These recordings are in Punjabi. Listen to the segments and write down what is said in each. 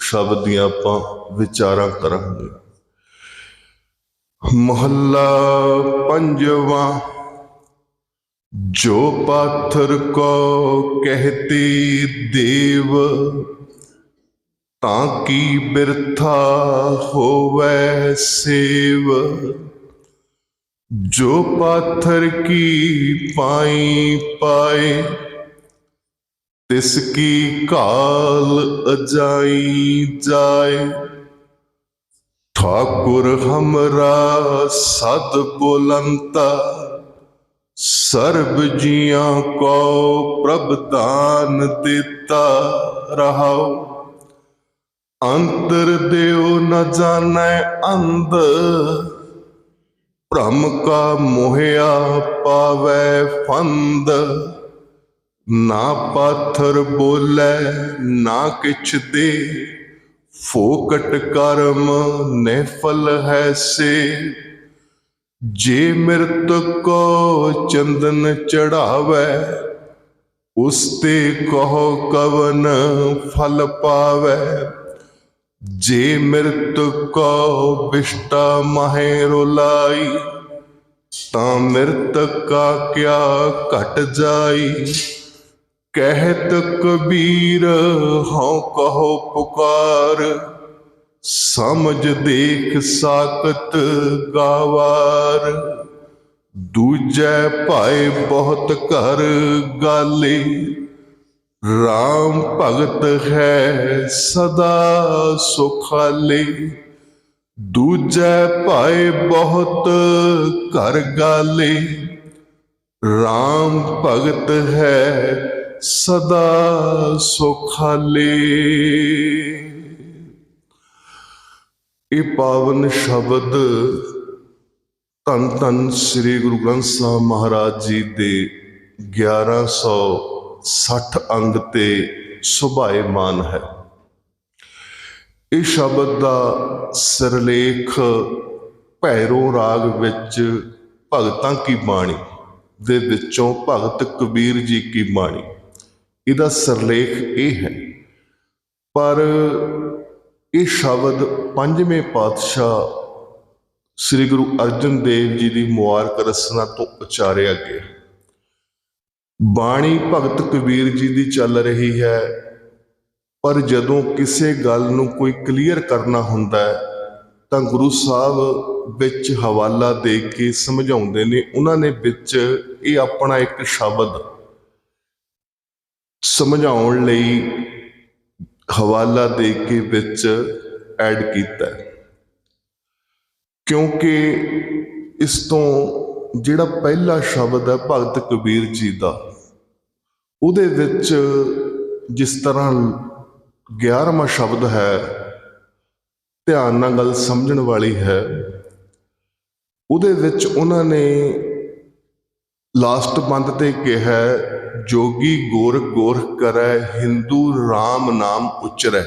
ਸ਼ਬਦ ਦੀਆਂ ਆਪਾਂ ਵਿਚਾਰਾਂ ਕਰਾਂਗੇ। ਮਹੱਲਾ ਪੰਜਵਾਂ, ਜੋ ਪਾਥਰ ਕੋ ਕਹਤੇ ਦੇਵ, ਤਾਂ ਕੀ ਬਿਰਥਾ ਹੋਵੇ ਸੇਵ? ਜੋ ਪਾਥਰ ਕੀ ਪਾਈ ਪਾਏ ਤਿਸ ਕੀ ਕਾਲ ਅਜਾਈ ਜਾਏ? ਠਾਕੁਰ ਹਮਰਾ ਸਦ ਬੁਲੰਤਾ, ਸਰਬ ਜੀਆਂ ਕੋ ਪ੍ਰਭ ਦਾਨ ਦਿੱਤਾ ਰਹਾਉ। ਅੰਤਰ ਦੇਉ ਨ ਜਾਣੈ ਅੰਧ, ਭ੍ਰਮ ਕਾ ਮੋਹਿਆ ਪਾਵੈ ਫੰਦ। ਨਾ ਪਾਥਰ ਬੋਲੇ, ਨਾ ਕਿਛ ਦੇ। ਫੋਕਟ ਕਰਮ ਨਿਫਲ ਹੈ ਸੇ। ਜੇ ਮਿਰਤ ਕੋ ਚੰਦਨ ਚੜਾਵੇ, ਉਸ ਤੇ ਕਹੋ ਕਵਨ ਫਲ ਪਾਵੇ। ਜੇ ਮਿਰਤ ਕੋ ਬਿਸ਼ਟਾ ਮਹਿ ਰੁਲਾਈ, ਤਾਂ ਮਿਰਤ ਕਾ ਕਿਆ ਘਟ ਜਾਈ। ਕਹਿਤ ਕਬੀਰ ਹਉ ਕਹੋ ਪੁਕਾਰ। ਸਮਝ ਦੇਖ ਸਾਕਤ ਗਾਵਾਰ। ਦੂਜੈ ਭਾਏ ਬਹੁਤ ਘਰ ਗਾਲੇ। RAM ਭਗਤ ਹੈ ਸਦਾ ਸੁਖਾਲੇ। ਦੂਜੈ ਭਾਏ ਬਹੁਤ ਘਰ ਗਾਲੇ। RAM ਭਗਤ ਹੈ ਸਦਾ ਸੁਖਾਲੇ। ਇਹ ਪਾਵਨ ਸ਼ਬਦ ਧੰਨ ਧੰਨ ਸ੍ਰੀ ਗੁਰੂ ਗ੍ਰੰਥ ਸਾਹਿਬ ਮਹਾਰਾਜ ਜੀ ਦੇ 1160 ਅੰਗ ਤੇ ਸੁਭਾਏਮਾਨ ਹੈ। ਇਹ ਸ਼ਬਦ ਦਾ ਸਿਰਲੇਖ ਭੈਰੋ ਰਾਗ ਵਿੱਚ ਭਗਤਾਂ ਕੀ ਬਾਣੀ, ਦੇ ਵਿੱਚੋਂ ਭਗਤ ਕਬੀਰ ਜੀ ਕੀ ਬਾਣੀ। ਇਹਦਾ ਸਰਲੇਖ ਇਹ ਹੈ। ਪਰ ਇਹ ਸ਼ਬਦ ਪੰਜਵੇਂ ਪਾਤਸ਼ਾਹ ਸ੍ਰੀ ਗੁਰੂ ਅਰਜਨ ਦੇਵ ਜੀ ਦੀ ਮੁਬਾਰਕ ਰਸਨਾ ਤੋਂ ਉਚਾਰਿਆ ਗਿਆ। ਬਾਣੀ ਭਗਤ ਕਬੀਰ ਜੀ ਦੀ ਚੱਲ ਰਹੀ ਹੈ, ਪਰ ਜਦੋਂ ਕਿਸੇ ਗੱਲ ਨੂੰ ਕੋਈ ਕਲੀਅਰ ਕਰਨਾ ਹੁੰਦਾ ਹੈ, ਤਾਂ ਗੁਰੂ ਸਾਹਿਬ ਵਿੱਚ ਹਵਾਲਾ ਦੇ ਕੇ ਸਮਝਾਉਂਦੇ ਨੇ। ਉਹਨਾਂ ਨੇ ਵਿੱਚ ਇਹ ਆਪਣਾ ਇੱਕ ਸ਼ਬਦ ਸਮਝਾਉਣ ਲਈ ਹਵਾਲਾ ਦੇ ਕੇ ਵਿੱਚ ਐਡ ਕੀਤਾ ਕਿਉਂਕਿ ਇਸ ਤੋਂ ਜਿਹੜਾ ਪਹਿਲਾ ਸ਼ਬਦ ਹੈ ਭਗਤ ਕਬੀਰ ਜੀ ਦਾ, ਉਹਦੇ ਵਿੱਚ ਜਿਸ ਤਰ੍ਹਾਂ 11ਵਾਂ ਸ਼ਬਦ ਹੈ, ਧਿਆਨ ਨਾਲ ਗੱਲ ਸਮਝਣ ਵਾਲੀ ਹੈ, ਉਹਦੇ ਵਿੱਚ ਉਹਨਾਂ ਨੇ ਲਾਸਟ ਬੰਦ ਤੇ ਕਿਹਾ ਜੋਗੀ ਗੋਰ ਗੋਰ ਕਰੈ, ਹਿੰਦੂ RAM ਨਾਮ ਉਚਰੈ।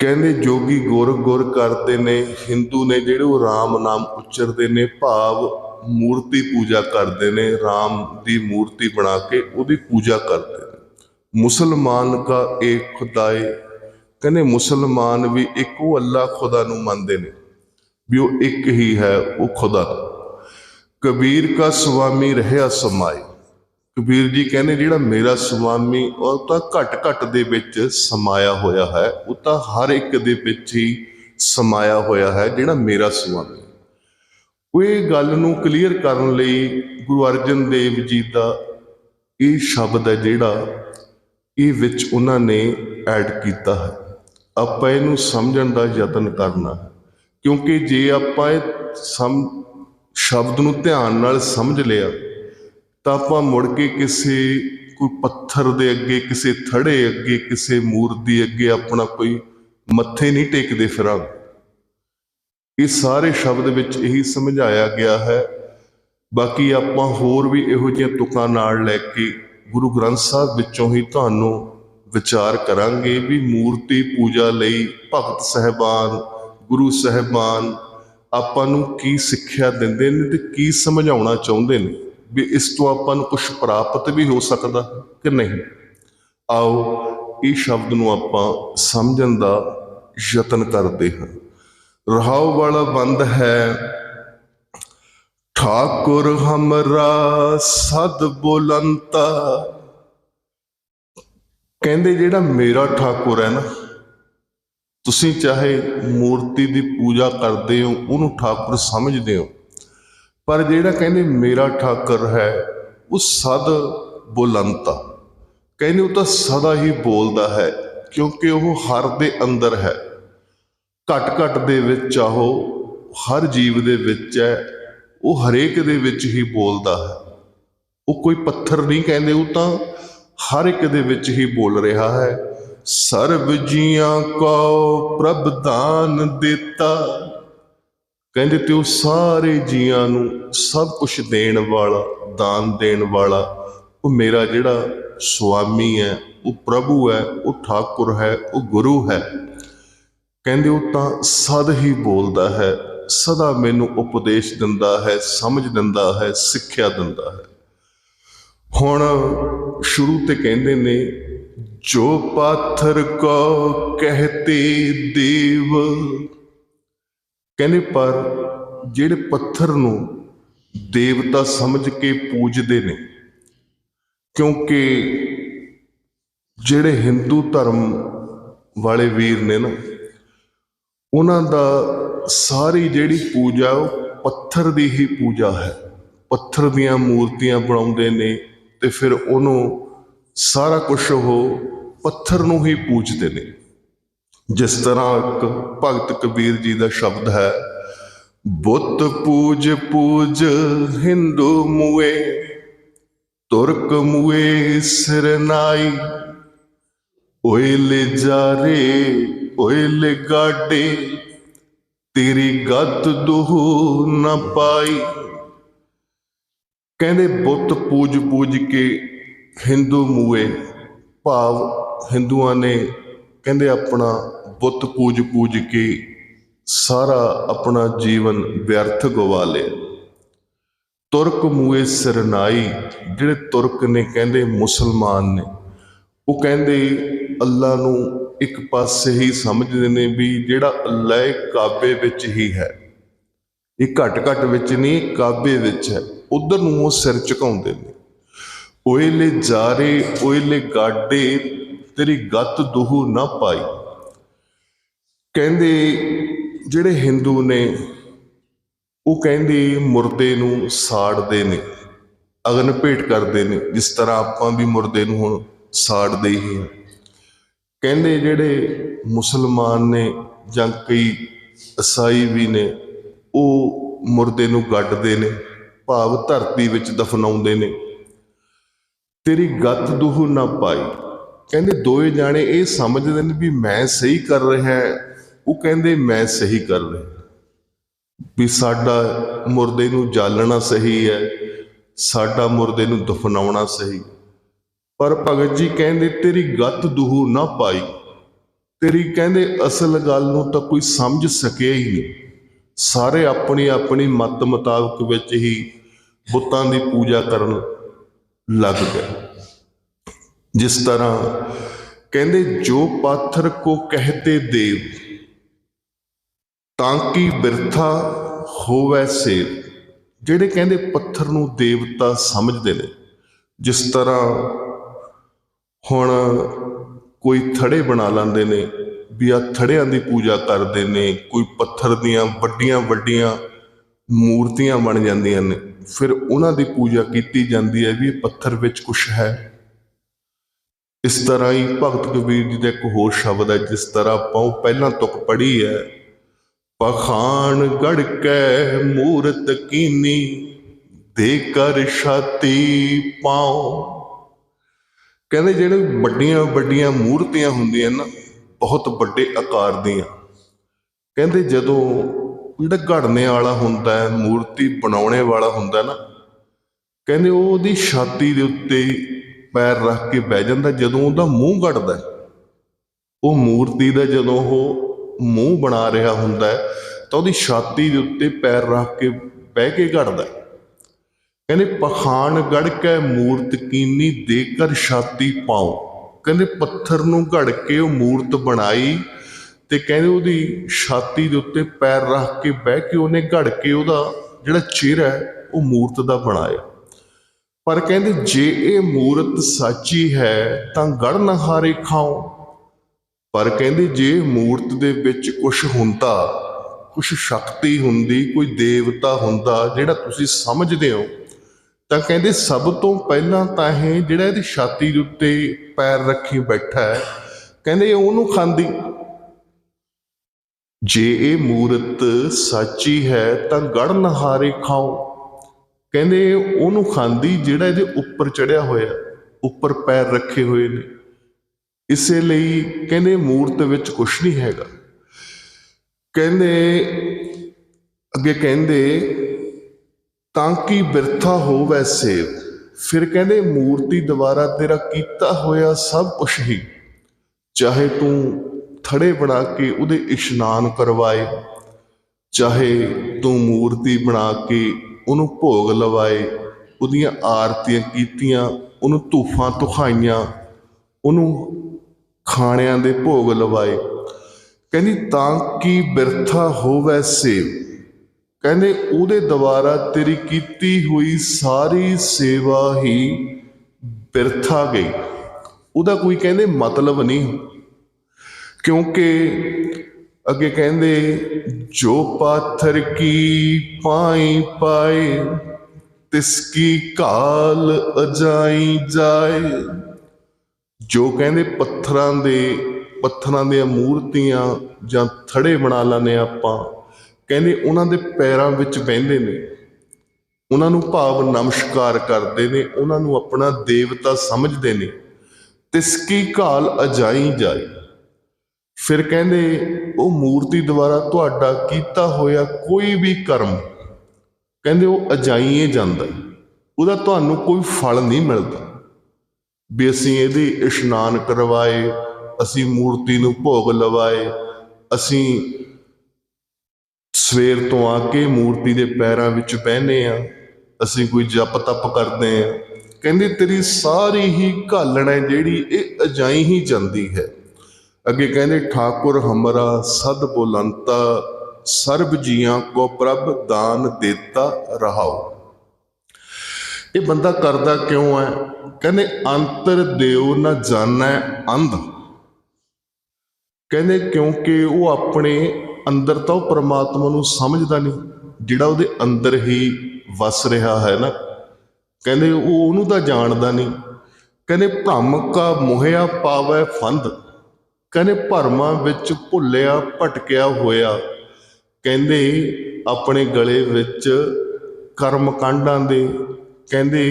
ਕਹਿੰਦੇ ਜੋਗੀ ਗੁਰ ਗੁਰ ਕਰਦੇ ਨੇ, ਹਿੰਦੂ ਨੇ ਜਿਹੜੇ ਉਹ RAM ਨਾਮ ਉਚਰਦੇ ਨੇ, ਭਾਵ ਮੂਰਤੀ ਪੂਜਾ ਕਰਦੇ ਨੇ RAM ਦੀ ਮੂਰਤੀ ਬਣਾ ਕੇ ਉਹਦੀ ਪੂਜਾ ਕਰਦੇ ਨੇ। ਮੁਸਲਮਾਨ ਕਾ ਏਕ ਖੁਦਾਏ, ਕਹਿੰਦੇ ਮੁਸਲਮਾਨ ਵੀ ਇੱਕੋ ਅੱਲਾ ਖੁਦਾ ਨੂੰ ਮੰਨਦੇ ਨੇ, ਵੀ ਉਹ ਇੱਕ ਹੀ ਹੈ, ਉਹ ਖੁਦਾ। ਕਬੀਰ ਕਾ ਸੁਆਮੀ ਰਹਿਆ ਸਮਾਏ। ਕਬੀਰ ਜੀ ਕਹਿੰਦੇ, ਜਿਹੜਾ ਮੇਰਾ ਸੁਆਮੀ, ਉਹ ਤਾਂ ਘਟ ਘਟ ਦੇ ਵਿੱਚ ਸਮਾਇਆ ਹੋਇਆ ਹੈ। ਉਹ ਤਾਂ ਹਰ ਇੱਕ ਦੇ ਵਿੱਚ ਹੀ ਸਮਾਇਆ ਹੋਇਆ ਹੈ, ਜਿਹੜਾ ਮੇਰਾ ਸੁਆਮੀ। ਉਹ ਇਹ ਗੱਲ ਨੂੰ ਕਲੀਅਰ ਕਰਨ ਲਈ ਗੁਰੂ ਅਰਜਨ ਦੇਵ ਜੀ ਦਾ ਇਹ ਸ਼ਬਦ ਹੈ, ਜਿਹੜਾ ਇਹ ਵਿੱਚ ਉਹਨਾਂ ਨੇ ਐਡ ਕੀਤਾ ਹੈ। ਆਪਾਂ ਇਹਨੂੰ ਸਮਝਣ ਦਾ ਯਤਨ ਕਰਨਾ ਕਿਉਂਕਿ ਜੇ ਆਪਾਂ ਇਹ ਸਮ ਸ਼ਬਦ ਨੂੰ ਧਿਆਨ ਨਾਲ ਸਮਝ ਲਿਆ, ਤਾਂ ਆਪਾਂ ਮੁੜ ਕੇ ਕਿਸੇ ਕੋਈ ਪੱਥਰ ਦੇ ਅੱਗੇ, ਕਿਸੇ ਥੜੇ ਅੱਗੇ, ਕਿਸੇ ਮੂਰਤੀ ਅੱਗੇ ਆਪਣਾ ਕੋਈ ਮੱਥੇ ਨਹੀਂ ਟੇਕਦੇ ਫਿਰਾਂਗੇ। ਇਹ ਸਾਰੇ ਸ਼ਬਦ ਵਿੱਚ ਇਹੀ ਸਮਝਾਇਆ ਗਿਆ ਹੈ। ਬਾਕੀ ਆਪਾਂ ਹੋਰ ਵੀ ਇਹੋ ਜਿਹੀਆਂ ਤੁਕਾਂ ਨਾਲ ਲੈ ਕੇ ਗੁਰੂ ਗ੍ਰੰਥ ਸਾਹਿਬ ਵਿੱਚੋਂ ਹੀ ਤੁਹਾਨੂੰ ਵਿਚਾਰ ਕਰਾਂਗੇ ਵੀ ਮੂਰਤੀ ਪੂਜਾ ਲਈ ਭਗਤ ਸਹਿਬਾਨ, ਗੁਰੂ ਸਹਿਬਾਨ ਆਪਾਂ ਨੂੰ ਕੀ ਸਿੱਖਿਆ ਦਿੰਦੇ ਨੇ ਤੇ ਕੀ ਸਮਝਾਉਣਾ ਚਾਹੁੰਦੇ ਨੇ? ਵੀ ਇਸ ਤੋਂ ਆਪਾਂ ਨੂੰ ਕੁਝ ਪ੍ਰਾਪਤ ਵੀ ਹੋ ਸਕਦਾ ਕਿ ਨਹੀਂ? ਆਓ, ਇਹ ਸ਼ਬਦ ਨੂੰ ਆਪਾਂ ਸਮਝਣ ਦਾ ਯਤਨ ਕਰਦੇ ਹਾਂ। ਰਹਾਉ ਵਾਲਾ ਬੰਦ ਹੈ। ਠਾਕੁਰ ਹਮਰਾ ਸਦ ਬੁਲੰਤਾ। ਕਹਿੰਦੇ ਜਿਹੜਾ ਮੇਰਾ ਠਾਕੁਰ ਹੈ ਨਾ ਤੁਸੀਂ ਚਾਹੇ ਮੂਰਤੀ ਦੀ ਪੂਜਾ ਕਰਦੇ ਹੋ, ਉਹਨੂੰ ਠਾਕੁਰ ਸਮਝਦੇ ਹੋ। ਪਰ ਜਿਹੜਾ ਕਹਿੰਦੇ ਮੇਰਾ ਠਾਕੁਰ ਹੈ, ਉਹ ਸਦ ਬੁਲੰਤਾ। ਕਹਿੰਦੇ ਉਹ ਤਾਂ ਸਦਾ ਹੀ ਬੋਲਦਾ ਹੈ, ਕਿਉਂਕਿ ਉਹ ਹਰ ਦੇ ਅੰਦਰ ਹੈ। ਘਟ ਘਟ ਦੇ ਵਿੱਚ ਆ ਉਹ, ਹਰ ਜੀਵ ਦੇ ਵਿੱਚ ਹੈ, ਉਹ ਹਰੇਕ ਦੇ ਵਿੱਚ ਹੀ ਬੋਲਦਾ ਹੈ। ਉਹ ਕੋਈ ਪੱਥਰ ਨਹੀਂ ਕਹਿੰਦੇ, ਉਹ ਤਾਂ ਹਰ ਇੱਕ ਦੇ ਵਿੱਚ ਹੀ ਬੋਲ ਰਿਹਾ ਹੈ। ਸਰਬ ਜੀਆਂ ਕੋ ਪ੍ਰਭ ਦਾਨ ਦਿੱਤਾ। ਕਹਿੰਦੇ ਤੇ ਉਹ ਸਾਰੇ ਜੀਆਂ ਨੂੰ ਸਭ ਕੁਝ ਦੇਣ ਵਾਲਾ, ਦਾਨ ਦੇਣ ਵਾਲਾ, ਉਹ ਮੇਰਾ ਜਿਹੜਾ ਸੁਆਮੀ ਹੈ, ਉਹ ਪ੍ਰਭੂ ਹੈ, ਉਹ ਠਾਕੁਰ ਹੈ, ਉਹ ਗੁਰੂ ਹੈ। ਕਹਿੰਦੇ ਉਹ ਤਾਂ ਸਦ ਹੀ ਬੋਲਦਾ ਹੈ, ਸਦਾ ਮੈਨੂੰ ਉਪਦੇਸ਼ ਦਿੰਦਾ ਹੈ, ਸਮਝ ਦਿੰਦਾ ਹੈ, ਸਿੱਖਿਆ ਦਿੰਦਾ ਹੈ। ਹੁਣ ਸ਼ੁਰੂ ਤੇ ਕਹਿੰਦੇ ਨੇ ਜੋ ਪਾਥਰ ਕੋ ਕਹਤੇ ਦੇਵ। ਕਹਿੰਦੇ, ਪਰ ਜਿਹੜੇ ਪੱਥਰ ਨੂੰ ਦੇਵਤਾ ਸਮਝ ਕੇ ਪੂਜਦੇ ਨੇ, ਕਿਉਂਕਿ ਜਿਹੜੇ ਹਿੰਦੂ ਧਰਮ ਵਾਲੇ ਵੀਰ ਨੇ ਨਾ, ਉਹਨਾਂ ਦਾ ਸਾਰੀ ਜਿਹੜੀ ਪੂਜਾ, ਉਹ ਪੱਥਰ ਦੀ ਹੀ ਪੂਜਾ ਹੈ। ਪੱਥਰ ਦੀਆਂ ਮੂਰਤੀਆਂ ਬਣਾਉਂਦੇ ਨੇ ਤੇ ਫਿਰ ਉਹਨੂੰ ਸਾਰਾ ਕੁਝ ਉਹ ਪੱਥਰ ਨੂੰ ਹੀ ਪੂਜਦੇ ਨੇ। ਜਿਸ ਤਰ੍ਹਾਂ ਇੱਕ ਭਗਤ ਕਬੀਰ ਜੀ ਦਾ ਸ਼ਬਦ ਹੈ, ਬੁੱਤ ਪੂਜ ਪੂਜ ਹਿੰਦੂ ਮੂਏ, ਤੁਰਕ ਮੂਏ ਸਿਰਨਾਈ ਓਏ ਲੈ ਜਾਰੇ ਓਏ ਲੈ ਗਾਡੇ, ਤੇਰੀ ਗੱਤ ਦੋਹ ਨਾ ਪਾਈ। ਕਹਿੰਦੇ, ਬੁੱਤ ਪੂਜ ਪੂਜ ਕੇ ਹਿੰਦੂ ਮੂਏ, ਭਾਵ ਹਿੰਦੂਆਂ ਨੇ ਕਹਿੰਦੇ ਆਪਣਾ ਬੁੱਤ ਪੂਜ ਪੂਜ ਕੇ ਸਾਰਾ ਆਪਣਾ ਜੀਵਨ ਵਿਅਰਥ ਗਵਾ ਲਿਆ। ਤੁਰਕ ਮੂਏ ਸਰਨਾਈ ਜਿਹੜੇ ਤੁਰਕ ਨੇ ਕਹਿੰਦੇ ਮੁਸਲਮਾਨ ਨੇ, ਉਹ ਕਹਿੰਦੇ ਅੱਲਾ ਨੂੰ ਇੱਕ ਪਾਸੇ ਹੀ ਸਮਝਦੇ ਨੇ ਵੀ ਜਿਹੜਾ ਅੱਲਾ ਹੈ ਕਾਬੇ ਵਿੱਚ ਹੀ ਹੈ। ਇਹ ਘਟ ਘਟ ਵਿੱਚ ਨਹੀਂ, ਕਾਬੇ ਵਿੱਚ ਹੈ। ਉਧਰ ਨੂੰ ਉਹ ਸਿਰ ਝੁਕਾਉਂਦੇ ਨੇ। ਓਇਲੇ ਜਾਰੇ, ਓਇਲੇ ਗਾਡੇ, ਤੇਰੀ ਗੱਤ ਦੁਹੂ ਨਾ ਪਾਈ। ਕਹਿੰਦੇ, ਜਿਹੜੇ ਹਿੰਦੂ ਨੇ, ਉਹ ਕਹਿੰਦੇ, ਮੁਰਦੇ ਨੂੰ ਸਾੜਦੇ ਨੇ, ਅਗਨ ਭੇਟ ਕਰਦੇ ਨੇ, ਜਿਸ ਤਰ੍ਹਾਂ ਆਪਾਂ ਵੀ ਮੁਰਦੇ ਨੂੰ ਹੁਣ ਸਾੜਦੇ ਹੀ ਹਾਂ। ਕਹਿੰਦੇ, ਜਿਹੜੇ ਮੁਸਲਮਾਨ ਨੇ ਜਾਂ ਕਈ ਈਸਾਈ ਵੀ ਨੇ, ਉਹ ਮੁਰਦੇ ਨੂੰ ਗੱਡਦੇ ਨੇ, ਭਾਵ ਧਰਤੀ ਵਿੱਚ ਦਫਨਾਉਂਦੇ ਨੇ। ਤੇਰੀ ਗੱਤ ਦੁਹ ਨਾ ਪਾਈ। ਕਹਿੰਦੇ ਦੋਏ ਜਾਣੇ ਇਹ ਸਮਝਦੇ ਨੇ ਵੀ ਮੈਂ ਸਹੀ ਕਰ ਰਿਹਾ ਉਹ ਕਹਿੰਦੇ ਮੈਂ ਸਹੀ ਕਰ ਰਿਹਾ ਵੀ ਸਾਡਾ ਮੁਰਦੇ ਨੂੰ ਜਾਲਣਾ ਸਹੀ ਹੈ। ਸਾਡਾ ਮੁਰਦੇ ਨੂੰ ਦਫਨਾਉਣਾ ਸਹੀ। ਪਰ ਭਗਤ ਜੀ ਕਹਿੰਦੇ ਤੇਰੀ ਗੱਤ ਦੁਹੂ ਨਾ ਪਾਈ। ਤੇਰੀ ਕਹਿੰਦੇ ਅਸਲ ਗੱਲ ਨੂੰ ਤਾਂ ਕੋਈ ਸਮਝ ਸਕਿਆ ਹੀ ਨਹੀਂ। ਸਾਰੇ ਆਪਣੀ ਆਪਣੀ ਮਤ ਮੁਤਾਬਕ ਵਿੱਚ ਹੀ ਬੁੱਤਾਂ ਦੀ ਪੂਜਾ ਕਰਨ ਲੱਗ ਗਏ ਜਿਸ ਤਰ੍ਹਾਂ ਕਹਿੰਦੇ, ਜੋ ਪਾਥਰ ਕੋ ਕਹਤੇ ਦੇਵ, ਤਾਂ ਕਿ ਬਿਰਥਾ ਹੋਵੇ ਸੇਵ? ਜਿਹੜੇ ਕਹਿੰਦੇ ਪੱਥਰ ਨੂੰ ਦੇਵਤਾ ਸਮਝਦੇ ਨੇ, ਜਿਸ ਤਰ੍ਹਾਂ ਹੁਣ ਕੋਈ ਥੜੇ ਬਣਾ ਲੈਂਦੇ ਨੇ, ਵੀ ਆ ਥੜਿਆਂ ਦੀ ਪੂਜਾ ਕਰਦੇ ਨੇ, ਕੋਈ ਪੱਥਰ ਦੀਆਂ ਵੱਡੀਆਂ ਵੱਡੀਆਂ ਮੂਰਤੀਆਂ ਬਣ ਜਾਂਦੀਆਂ ਨੇ। ਫਿਰ ਉਹਨਾਂ ਦੀ ਪੂਜਾ ਕੀਤੀ ਜਾਂਦੀ ਹੈ ਵੀ ਇਹ ਪੱਥਰ ਵਿੱਚ ਕੁਝ ਹੈ। ਇਸ ਤਰ੍ਹਾਂ ਹੀ ਭਗਤ ਕਬੀਰ ਜੀ ਦਾ ਇੱਕ ਹੋਰ ਸ਼ਬਦ ਹੈ, ਜਿਸ ਤਰ੍ਹਾਂ ਆਪਾਂ ਉਹ ਪਹਿਲਾਂ ਤੁਕ ਪੜ੍ਹੀ ਹੈ, ਪਖਾਨ ਗੜ ਕੇ ਮੂਰਤ ਕੀਨੀ, ਦੇ ਕਰ ਛਾਤੀ ਪਾਉ। ਕਹਿੰਦੇ ਜਿਹੜੇ ਵੱਡੀਆਂ ਵੱਡੀਆਂ ਮੂਰਤੀਆਂ ਹੁੰਦੀਆਂ ਨਾ, ਬਹੁਤ ਵੱਡੇ ਆਕਾਰ ਦੀਆਂ। ਕਹਿੰਦੇ ਜਦੋਂ ਜਿਹੜਾ ਘੜਨੇ ਵਾਲਾ ਹੁੰਦਾ ਹੈ, ਮੂਰਤੀ ਬਣਾਉਣੇ ਵਾਲਾ ਹੁੰਦਾ ਨਾ। ਕਹਿੰਦੇ ਉਹ ਉਹਦੀ ਛਾਤੀ ਦੇ ਉੱਤੇ ਪੈਰ ਰੱਖ ਕੇ ਬਹਿ ਜਾਂਦਾ ਜਦੋਂ ਉਹਦਾ ਮੂੰਹ ਘੜਦਾ ਉਹ ਮੂਰਤੀ ਦਾ ਜਦੋਂ ਉਹ ਮੂੰਹ ਬਣਾ ਰਿਹਾ ਹੁੰਦਾ ਹੈ, ਤਾਂ ਉਹਦੀ ਛਾਤੀ ਦੇ ਉੱਤੇ ਪੈਰ ਰੱਖ ਕੇ ਬਹਿ ਕੇ ਘੜਦਾ ਕਹਿੰਦੇ ਪਖਾਨ ਗੜ ਕੇ ਮੂਰਤ ਕੀਨੀ ਦੇ ਕਰ ਛਾਤੀ ਪਾਉ। ਕਹਿੰਦੇ ਪੱਥਰ ਨੂੰ ਘੜ ਕੇ ਉਹ ਮੂਰਤ ਬਣਾਈ ਤੇ ਕਹਿੰਦੇ ਉਹਦੀ ਛਾਤੀ ਦੇ ਉੱਤੇ ਪੈਰ ਰੱਖ ਕੇ ਬਹਿ ਕੇ ਉਹਨੇ ਘੜ ਕੇ ਉਹਦਾ ਜਿਹੜਾ ਚਿਹਰਾ ਹੈ, ਉਹ ਮੂਰਤ ਦਾ ਬਣਾਇਆ। ਪਰ ਕਹਿੰਦੇ ਜੇ ਇਹ ਮੂਰਤ ਸੱਚੀ ਹੈ ਤਾਂ ਗੜ ਨਹਾਰੇ ਖਾਓ। ਪਰ ਕਹਿੰਦੇ ਜੇ ਮੂਰਤ ਦੇ ਵਿੱਚ ਕੁਝ ਹੁੰਦਾ ਕੁਝ ਸ਼ਕਤੀ ਹੁੰਦੀ, ਕੋਈ ਦੇਵਤਾ ਹੁੰਦਾ ਜਿਹੜਾ ਤੁਸੀਂ ਸਮਝਦੇ ਹੋ, ਤਾਂ ਕਹਿੰਦੇ ਸਭ ਤੋਂ ਪਹਿਲਾਂ ਤਾਂ ਇਹ ਜਿਹੜਾ ਇਹਦੀ ਛਾਤੀ ਦੇ ਉੱਤੇ ਪੈਰ ਰੱਖੀ ਬੈਠਾ ਹੈ, ਕਹਿੰਦੇ ਇਹ ਉਹਨੂੰ ਖਾਂਦੀ। ਜੇ ਇਹ ਮੂਰਤ ਸੱਚੀ ਹੈ ਤਾਂ ਗੜ ਨਹਾਰੇ ਖਾਓ। ਕਹਿੰਦੇ ਉਹਨੂੰ ਖਾਂਦੀ ਜਿਹੜਾ ਇਹਦੇ ਉੱਪਰ ਚੜਿਆ ਹੋਇਆ, ਉੱਪਰ ਪੈਰ ਰੱਖੇ ਹੋਏ ਨੇ। ਇਸੇ ਲਈ ਕਹਿੰਦੇ ਮੂਰਤ ਵਿੱਚ ਕੁਝ ਨਹੀਂ ਹੈਗਾ। ਕਹਿੰਦੇ, ਅੱਗੇ ਕਹਿੰਦੇ, ਤਾਂ ਕਿ ਬਿਰਥਾ ਹੋਵੇ ਸੇਵ? ਫਿਰ ਕਹਿੰਦੇ, ਮੂਰਤੀ ਦੁਆਰਾ ਤੇਰਾ ਕੀਤਾ ਹੋਇਆ ਸਭ ਕੁਝ ਹੀ। ਚਾਹੇ ਤੂੰ ਥੜੇ ਬਣਾ ਕੇ ਉਹਦੇ ਇਸ਼ਨਾਨ ਕਰਵਾਏ। ਚਾਹੇ ਤੂੰ ਮੂਰਤੀ ਬਣਾ ਕੇ ਉਹਨੂੰ ਭੋਗ ਲਵਾਏ, ਉਹਦੀਆਂ ਆਰਤੀਆਂ ਕੀਤੀਆਂ, ਉਹਨੂੰ ਧੂਫਾਂ ਤੁਖਾਈਆਂ ਉਹਨੂੰ ਖਾਣਿਆਂ ਦੇ ਭੋਗ ਲਵਾਏ। ਕਹਿੰਦੀ, ਤਾਂ ਕਿ ਬਿਰਥਾ ਹੋਵੇ ਸੇਵ? ਕਹਿੰਦੇ, ਉਹਦੇ ਦੁਆਰਾ ਤੇਰੀ ਕੀਤੀ ਹੋਈ ਸਾਰੀ ਸੇਵਾ ਹੀ ਬਿਰਥਾ ਗਈ। ਉਹਦਾ ਕੋਈ ਕਹਿੰਦੇ ਮਤਲਬ ਨਹੀਂ। ਕਿਉਂਕਿ ਅੱਗੇ ਕਹਿੰਦੇ, ਜੋ ਪਾਥਰ ਕੀ ਪਾਈ ਪਾਏ, ਤਿਸ ਕੀ ਕਾਲ ਅਜਾਈ ਜਾਏ। ਜੋ ਕਹਿੰਦੇ ਪੱਥਰਾਂ ਦੇ, ਪੱਥਰਾਂ ਦੀਆਂ ਮੂਰਤੀਆਂ ਜਾਂ ਥੜੇ ਬਣਾ ਲੈਂਦੇ ਆਪਾਂ, ਕਹਿੰਦੇ ਉਹਨਾਂ ਦੇ ਪੈਰਾਂ ਵਿੱਚ ਬਹਿੰਦੇ ਨੇ, ਉਹਨਾਂ ਨੂੰ ਭਾਵ ਨਮਸਕਾਰ ਕਰਦੇ ਨੇ, ਉਹਨਾਂ ਨੂੰ ਆਪਣਾ ਦੇਵਤਾ ਸਮਝਦੇ ਨੇ, ਤਿਸ ਕੀ ਕਾਲ ਅਜਾਈ ਜਾਏ। ਫਿਰ ਕਹਿੰਦੇ, ਉਹ ਮੂਰਤੀ ਦੁਆਰਾ ਤੁਹਾਡਾ ਕੀਤਾ ਹੋਇਆ ਕੋਈ ਵੀ ਕਰਮ, ਕਹਿੰਦੇ, ਉਹ ਅਜਾਈਏ ਜਾਂਦਾ ਉਹਦਾ ਤੁਹਾਨੂੰ ਕੋਈ ਫਲ ਨਹੀਂ ਮਿਲਦਾ। ਵੀ ਅਸੀਂ ਇਹਦੇ ਇਸ਼ਨਾਨ ਕਰਵਾਏ, ਅਸੀਂ ਮੂਰਤੀ ਨੂੰ ਭੋਗ ਲਵਾਏ, ਅਸੀਂ ਸਵੇਰ ਤੋਂ ਆ ਕੇ ਮੂਰਤੀ ਦੇ ਪੈਰਾਂ ਵਿੱਚ ਬਹਿਨੇ ਆ ਅਸੀਂ ਕੋਈ ਜਪ ਤਪ ਕਰਦੇ ਆ ਕਹਿੰਦੇ, ਤੇਰੀ ਸਾਰੀ ਹੀ ਘਾਲਣਾ ਹੈ ਜਿਹੜੀ ਇਹ ਅਜਾਈ ਹੀ ਜਾਂਦੀ ਹੈ। ਅੱਗੇ ਕਹਿੰਦੇ, ਠਾਕੁਰ ਹਮਰਾ ਸਦ ਬੁਲੰਤਾ, ਸਰਬ ਜੀਆਂ ਕੋ ਪ੍ਰਭ ਦਾਨ ਦੇਤਾ ਰਹਾਓ ਇਹ ਬੰਦਾ ਕਰਦਾ ਕਿਉਂ ਹੈ? ਕਹਿੰਦੇ, ਅੰਤਰ ਦਿਓ ਨਾ ਜਾਣੈ ਅੰਧ। ਕਹਿੰਦੇ, ਕਿਉਂਕਿ ਉਹ ਆਪਣੇ ਅੰਦਰ ਤਾਂ ਉਹ ਪ੍ਰਮਾਤਮਾ ਨੂੰ ਸਮਝਦਾ ਨਹੀਂ, ਜਿਹੜਾ ਉਹਦੇ ਅੰਦਰ ਹੀ ਵਸ ਰਿਹਾ ਹੈ ਨਾ। ਕਹਿੰਦੇ, ਉਹ ਉਹਨੂੰ ਤਾਂ ਜਾਣਦਾ ਨਹੀਂ। ਕਹਿੰਦੇ, ਭ੍ਰਮ ਕਾ ਮੋਹਿਆ ਪਾਵੈ ਫੰਦ। ਕਹਿੰਦੇ ਭਰਮਾਂ ਵਿੱਚ ਭੁੱਲਿਆ, ਭਟਕਿਆ ਹੋਇਆ। ਕਹਿੰਦੇ ਆਪਣੇ ਗਲੇ ਵਿੱਚ ਕਰਮ ਕਾਂਡਾਂ ਦੇ, ਕਹਿੰਦੇ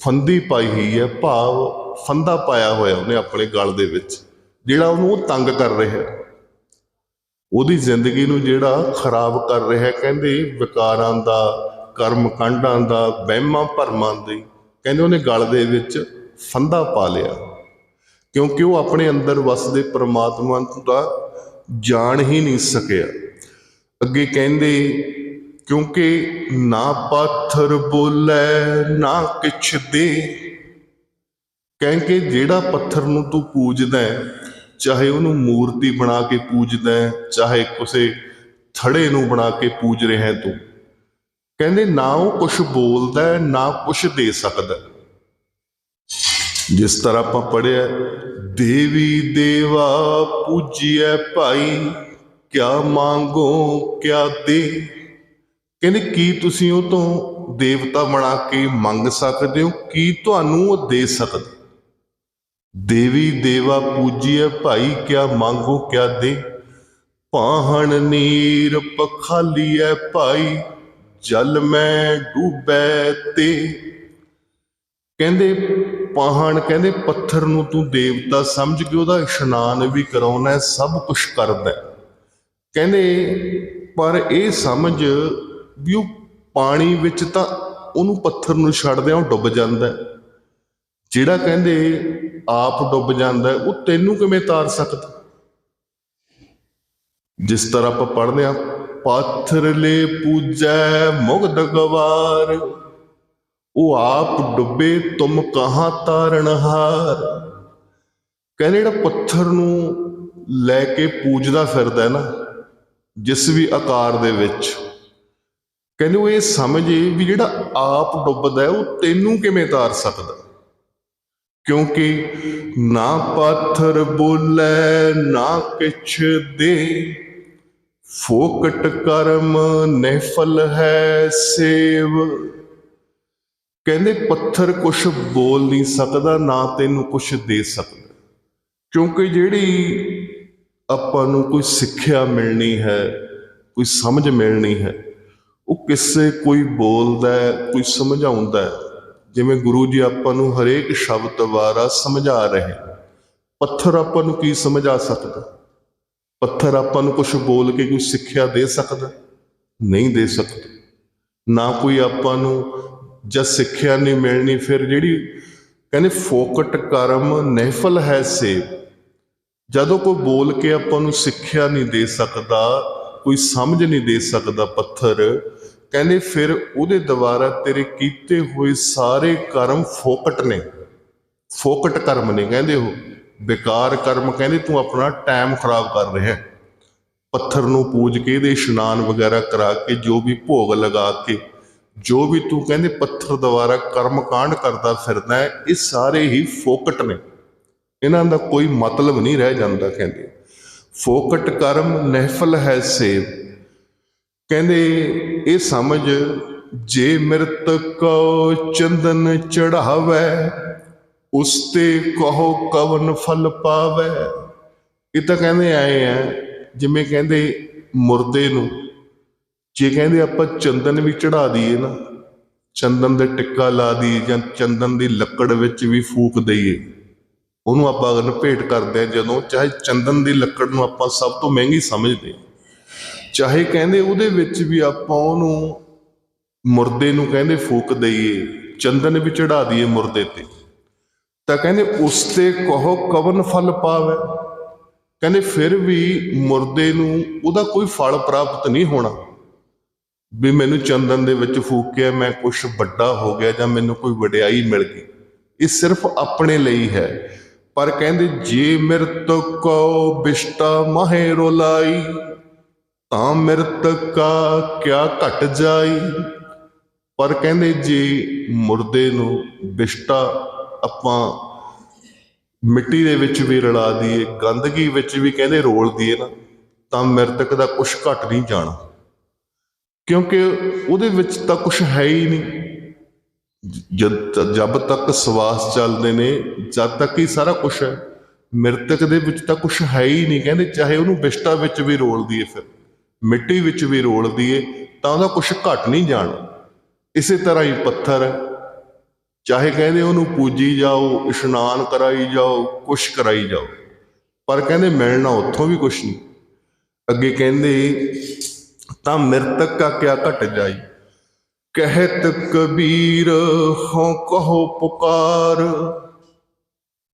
ਫੰਦੀ ਪਾਈ ਹੋਈ ਹੈ, ਭਾਵ ਫੰਦਾ ਪਾਇਆ ਹੋਇਆ ਉਹਨੇ ਆਪਣੇ ਗਲ ਦੇ ਵਿੱਚ, ਜਿਹੜਾ ਉਹਨੂੰ ਉਹ ਤੰਗ ਕਰ ਰਿਹਾ ਉਹਦੀ ਜ਼ਿੰਦਗੀ ਨੂੰ ਜਿਹੜਾ ਖਰਾਬ ਕਰ ਰਿਹਾ ਕਹਿੰਦੇ ਵਿਕਾਰਾਂ ਦਾ ਕਰਮ ਕਾਂਡਾਂ ਦਾ, ਵਹਿਮਾਂ ਭਰਮਾਂ ਦੇ, ਕਹਿੰਦੇ ਉਹਨੇ ਗਲ ਦੇ ਵਿੱਚ ਫੰਦਾ ਪਾ ਲਿਆ। ਕਿਉਂਕਿ ਉਹ ਆਪਣੇ ਅੰਦਰ ਵਸਦੇ ਪ੍ਰਮਾਤਮਾ ਦਾ ਜਾਣ ਹੀ ਨਹੀਂ ਸਕਿਆ। ਅੱਗੇ ਕਹਿੰਦੇ ਕਿਉਂਕਿ ਨਾ ਪਾਥਰ ਬੋਲੇ ਨਾ ਕਿਛ ਦੇ। ਕਹਿੰਕੇ ਜਿਹੜਾ ਪੱਥਰ ਨੂੰ ਤੂੰ ਪੂਜਦਾ ਹੈ, ਚਾਹੇ ਉਹਨੂੰ ਮੂਰਤੀ ਬਣਾ ਕੇ ਪੂਜਦਾ ਹੈ, ਚਾਹੇ ਕਿਸੇ ਥੜੇ ਨੂੰ ਬਣਾ ਕੇ ਪੂਜ ਰਿਹਾ ਤੂੰ। ਕਹਿੰਦੇ ਨਾ ਉਹ ਕੁਝ ਬੋਲਦਾ ਨਾ ਕੁਝ ਦੇ ਸਕਦਾ ਜਿਸ ਤਰ੍ਹਾਂ ਆਪਾਂ ਪੜਿਆ ਦੇਵੀ ਦੇਵਾ ਪੂਜੀਐ ਭਾਈ, ਕਿਆ ਮੰਗੋ, ਕਿਆ ਦੇ। ਕਹਿੰਦੇ, ਕੀ ਤੁਸੀਂ ਉਹ ਤੋਂ ਦੇਵਤਾ ਬਣਾ ਕੇ ਮੰਗ ਸਕਦੇ ਹੋ? ਕੀ ਤੁਹਾਨੂੰ ਉਹ ਦੇ ਸਕਦਾ? ਦੇਵੀ ਦੇਵਾ ਪੂਜੀਐ ਭਾਈ, ਕਿਆ ਮੰਗੋ, ਕਿਆ ਦੇ। ਪਾਹਣ ਨੀਰ ਪਖਾਲੀਐ ਭਾਈ, ਜਲ ਮੈਂ ਡੂਬੈ ਤੇ। ਕਹਿੰਦੇ ਪਾਹਣ, ਕਹਿੰਦੇ ਪੱਥਰ ਨੂੰ ਤੂੰ ਦੇਵਤਾ ਸਮਝ ਕੇ ਉਹਦਾ ਇਸ਼ਨਾਨ ਵੀ ਕਰਾਉਣਾ, ਸਭ ਕੁਝ ਕਰਦਾ। ਕਹਿੰਦੇ ਪਰ ਇਹ ਸਮਝ ਵੀ ਉਹ ਪਾਣੀ ਵਿੱਚ ਤਾਂ ਉਹਨੂੰ ਪੱਥਰ ਨੂੰ ਛੱਡਦੇ ਉਹ ਡੁੱਬ ਜਾਂਦਾ। ਜਿਹੜਾ ਕਹਿੰਦੇ ਆਪ ਡੁੱਬ ਜਾਂਦਾ, ਉਹ ਤੈਨੂੰ ਕਿਵੇਂ ਤਾਰ ਸਕਦਾ? ਜਿਸ ਤਰ੍ਹਾਂ ਆਪਾਂ ਪੜ੍ਹਦੇ ਆ ਪਾਥਰ ਲੈ ਪੂਜੈ ਮੁਗਧ ਗਵਾਰ ਉਹ ਆਪ ਡੁੱਬੇ ਤੁਮ ਕਹਾਂ ਤਾਰਨਹਾਰ ਕਹਿੰਦੇ ਜਿਹੜਾ ਪੱਥਰ ਨੂੰ ਲੈ ਕੇ ਪੂਜਦਾ ਫਿਰਦਾ ਹੈ ਨਾ, ਜਿਸ ਵੀ ਆਕਾਰ ਦੇ ਵਿੱਚ, ਕਹਿੰਦੇ ਉਹ ਇਹ ਸਮਝੇ ਵੀ ਜਿਹੜਾ ਆਪ ਡੁੱਬਦਾ ਹੈ, ਉਹ ਤੈਨੂੰ ਕਿਵੇਂ ਤਾਰ ਸਕਦਾ? ਕਿਉਂਕਿ ਨਾ ਪੱਥਰ ਬੋਲੇ, ਨਾ ਕਿਛ ਦੇ। ਫੋਕਟ ਕਰਮ ਨਿਫਲ ਹੈ ਸੇਵ। ਕਹਿੰਦੇ ਪੱਥਰ ਕੁਛ ਬੋਲ ਨਹੀਂ ਸਕਦਾ, ਨਾ ਤੈਨੂੰ ਕੁਛ ਦੇ ਸਕਦਾ। ਕਿਉਂਕਿ ਜਿਹੜੀ ਆਪਾਂ ਨੂੰ ਕੋਈ ਸਿੱਖਿਆ ਮਿਲਣੀ ਹੈ, ਕੋਈ ਸਮਝ ਮਿਲਣੀ ਹੈ, ਉਹ ਕਿਸੇ ਕੋਈ ਬੋਲਦਾ, ਕੋਈ ਸਮਝਾਉਂਦਾ ਜਿਵੇਂ ਗੁਰੂ ਜੀ ਆਪਾਂ ਨੂੰ ਹਰੇਕ ਸ਼ਬਦ ਦੁਆਰਾ ਸਮਝਾ ਰਹੇ ਪੱਥਰ ਆਪਾਂ ਨੂੰ ਕੀ ਸਮਝਾ ਸਕਦਾ? ਪੱਥਰ ਆਪਾਂ ਨੂੰ ਕੁਝ ਬੋਲ ਕੇ ਕੋਈ ਸਿੱਖਿਆ ਦੇ ਸਕਦਾ? ਨਹੀਂ ਦੇ ਸਕਦਾ। ਨਾ ਕੋਈ ਆਪਾਂ ਨੂੰ ਜਦ ਸਿੱਖਿਆ ਨਹੀਂ ਮਿਲਣੀ, ਫਿਰ ਜਿਹੜੀ ਕਹਿੰਦੇ ਫੋਕਟ ਕਰਮ ਨਹਿਫਲ ਹੈ ਸੇ ਜਦੋਂ ਕੋਈ ਬੋਲ ਕੇ ਆਪਾਂ ਨੂੰ ਸਿੱਖਿਆ ਨਹੀਂ ਦੇ ਸਕਦਾ, ਕੋਈ ਸਮਝ ਨਹੀਂ ਦੇ ਸਕਦਾ ਪੱਥਰ, ਕਹਿੰਦੇ ਫਿਰ ਉਹਦੇ ਦੁਆਰਾ ਤੇਰੇ ਕੀਤੇ ਹੋਏ ਸਾਰੇ ਕਰਮ ਫੋਕਟ ਨੇ, ਫੋਕਟ ਕਰਮ ਨੇ, ਕਹਿੰਦੇ ਉਹ, ਬੇਕਾਰ ਕਰਮ, ਕਹਿੰਦੇ ਤੂੰ ਆਪਣਾ ਟਾਈਮ ਖਰਾਬ ਕਰ ਰਿਹਾ, ਪੱਥਰ ਨੂੰ ਪੂਜ ਕੇ ਇਹਦੇ ਇਸ਼ਨਾਨ ਵਗੈਰਾ ਕਰਾ ਕੇ ਜੋ ਵੀ ਭੋਗ ਲਗਾ ਕੇ ਜੋ ਵੀ ਤੂੰ ਕਹਿੰਦੇ ਪੱਥਰ ਦੁਆਰਾ ਕਰਮ ਕਾਂਡ ਕਰਦਾ ਫਿਰਦਾ ਹੈ, ਇਹ ਸਾਰੇ ਹੀ ਫੋਕਟ ਨੇ। ਇਹਨਾਂ ਦਾ ਕੋਈ ਮਤਲਬ ਨਹੀਂ ਰਹਿ ਜਾਂਦਾ ਕਹਿੰਦੇ। ਫੋਕਟ ਕਰਮ, ਨਹਿਫਲ ਹੈ ਸੇਵ। ਕਹਿੰਦੇ ਇਹ ਸਮਝ, ਜੇ ਮਿਰਤ ਕੋ ਚੰਦਨ ਚੜਾਵੇ ਉਸ ਤੇ ਕਹੋ ਕਵਨ ਫਲ ਪਾਵੇ। ਇਹ ਤਾਂ ਕਹਿੰਦੇ ਆਏ ਆ, ਜਿਵੇਂ ਕਹਿੰਦੇ ਮੁਰਦੇ ਨੂੰ ਜੇ ਕਹਿੰਦੇ ਆਪਾਂ ਚੰਦਨ ਵੀ ਚੜਾ ਦਈਏ ਨਾ, ਚੰਦਨ ਦੇ ਟਿੱਕਾ ਲਾ ਦਈਏ ਜਾਂ ਚੰਦਨ ਦੀ ਲੱਕੜ ਵਿੱਚ ਵੀ ਫੂਕ ਦਈਏ, ਉਹਨੂੰ ਆਪਾਂ ਅਗਰ ਭੇਟ ਕਰਦੇ ਆ ਜਦੋਂ, ਚਾਹੇ ਚੰਦਨ ਦੀ ਲੱਕੜ ਨੂੰ ਆਪਾਂ ਸਭ ਤੋਂ ਮਹਿੰਗੀ ਸਮਝਦੇ ਚਾਹੇ ਕਹਿੰਦੇ ਉਹਦੇ ਵਿੱਚ ਵੀ ਆਪਾਂ ਉਹਨੂੰ ਮੁਰਦੇ ਨੂੰ ਕਹਿੰਦੇ ਫੂਕ ਦਈਏ, ਚੰਦਨ ਵੀ ਚੜਾ ਦਈਏ ਮੁਰਦੇ ਤੇ, ਤਾਂ ਕਹਿੰਦੇ ਉਸ ਤੇ ਕਹੋ ਕਵਨ ਫਲ ਪਾਵੇ, ਕਹਿੰਦੇ ਫਿਰ ਵੀ ਮੁਰਦੇ ਨੂੰ ਉਹਦਾ ਕੋਈ ਫਲ ਪ੍ਰਾਪਤ ਨਹੀਂ ਹੋਣਾ। ਵੀ ਮੈਨੂੰ ਚੰਦਨ ਦੇ ਵਿੱਚ ਫੂਕਿਆ ਮੈਂ ਕੁਝ ਵੱਡਾ ਹੋ ਗਿਆ ਜਾਂ ਮੈਨੂੰ ਕੋਈ ਵਡਿਆਈ ਮਿਲ ਗਈ। ਇਹ ਸਿਰਫ ਆਪਣੇ ਲਈ ਹੈ। ਪਰ ਕਹਿੰਦੇ, ਜੇ ਮਿਰਤ ਕੋ ਬਿਸ਼ਟਾ ਮਹੇ ਰੋਲਾਈ, ਤਾਂ ਮਿਰਤ ਕਾ ਕਿਆ ਘਟ ਜਾਈ? ਪਰ ਕਹਿੰਦੇ, ਜੇ ਮੁਰਦੇ ਨੂੰ ਬਿਸ਼ਟਾ ਆਪਾਂ ਮਿੱਟੀ ਦੇ ਵਿੱਚ ਵੀ ਰਲਾ ਦਈਏ, ਗੰਦਗੀ ਵਿੱਚ ਵੀ ਕਹਿੰਦੇ ਰੋਲ ਦਈਏ ਨਾ, ਤਾਂ ਮ੍ਰਿਤਕ ਦਾ ਕੁਝ ਘਟ ਨਹੀਂ ਜਾਣਾ। ਕਿਉਂਕਿ ਉਹਦੇ ਵਿੱਚ ਤਾਂ ਕੁਝ ਹੈ ਹੀ ਨਹੀਂ। ਜਦ ਜਦ ਤੱਕ ਸਵਾਸ ਚੱਲਦੇ ਨੇ, ਜਦ ਤੱਕ ਹੀ ਸਾਰਾ ਕੁਝ ਹੈ, ਮ੍ਰਿਤਕ ਦੇ ਵਿੱਚ ਤਾਂ ਕੁਝ ਹੈ ਹੀ ਨਹੀਂ। ਕਹਿੰਦੇ ਚਾਹੇ ਉਹਨੂੰ ਬਿਸ਼ਟਾ ਵਿੱਚ ਵੀ ਰੋਲ ਦਈਏ ਫਿਰ, ਮਿੱਟੀ ਵਿੱਚ ਵੀ ਰੋਲ ਦਈਏ, ਤਾਂ ਉਹਦਾ ਕੁਝ ਘਟ ਨਹੀਂ ਜਾਣਾ। ਇਸੇ ਤਰ੍ਹਾਂ ਹੀ ਪੱਥਰ ਹੈ। ਚਾਹੇ ਕਹਿੰਦੇ ਉਹਨੂੰ ਪੂਜੀ ਜਾਓ, ਇਸ਼ਨਾਨ ਕਰਾਈ ਜਾਓ, ਕੁਛ ਕਰਾਈ ਜਾਓ, ਪਰ ਕਹਿੰਦੇ ਮਿਲਣਾ ਉੱਥੋਂ ਵੀ ਕੁਛ ਨਹੀਂ। ਅੱਗੇ ਕਹਿੰਦੇ ਤਾਂ ਮ੍ਰਿਤਕ ਕਾ ਕਿਆ ਘਟ ਜਾਈ? ਕਹਿਤ ਕਬੀਰ, ਹਉ ਕਹੋ ਪੁਕਾਰ।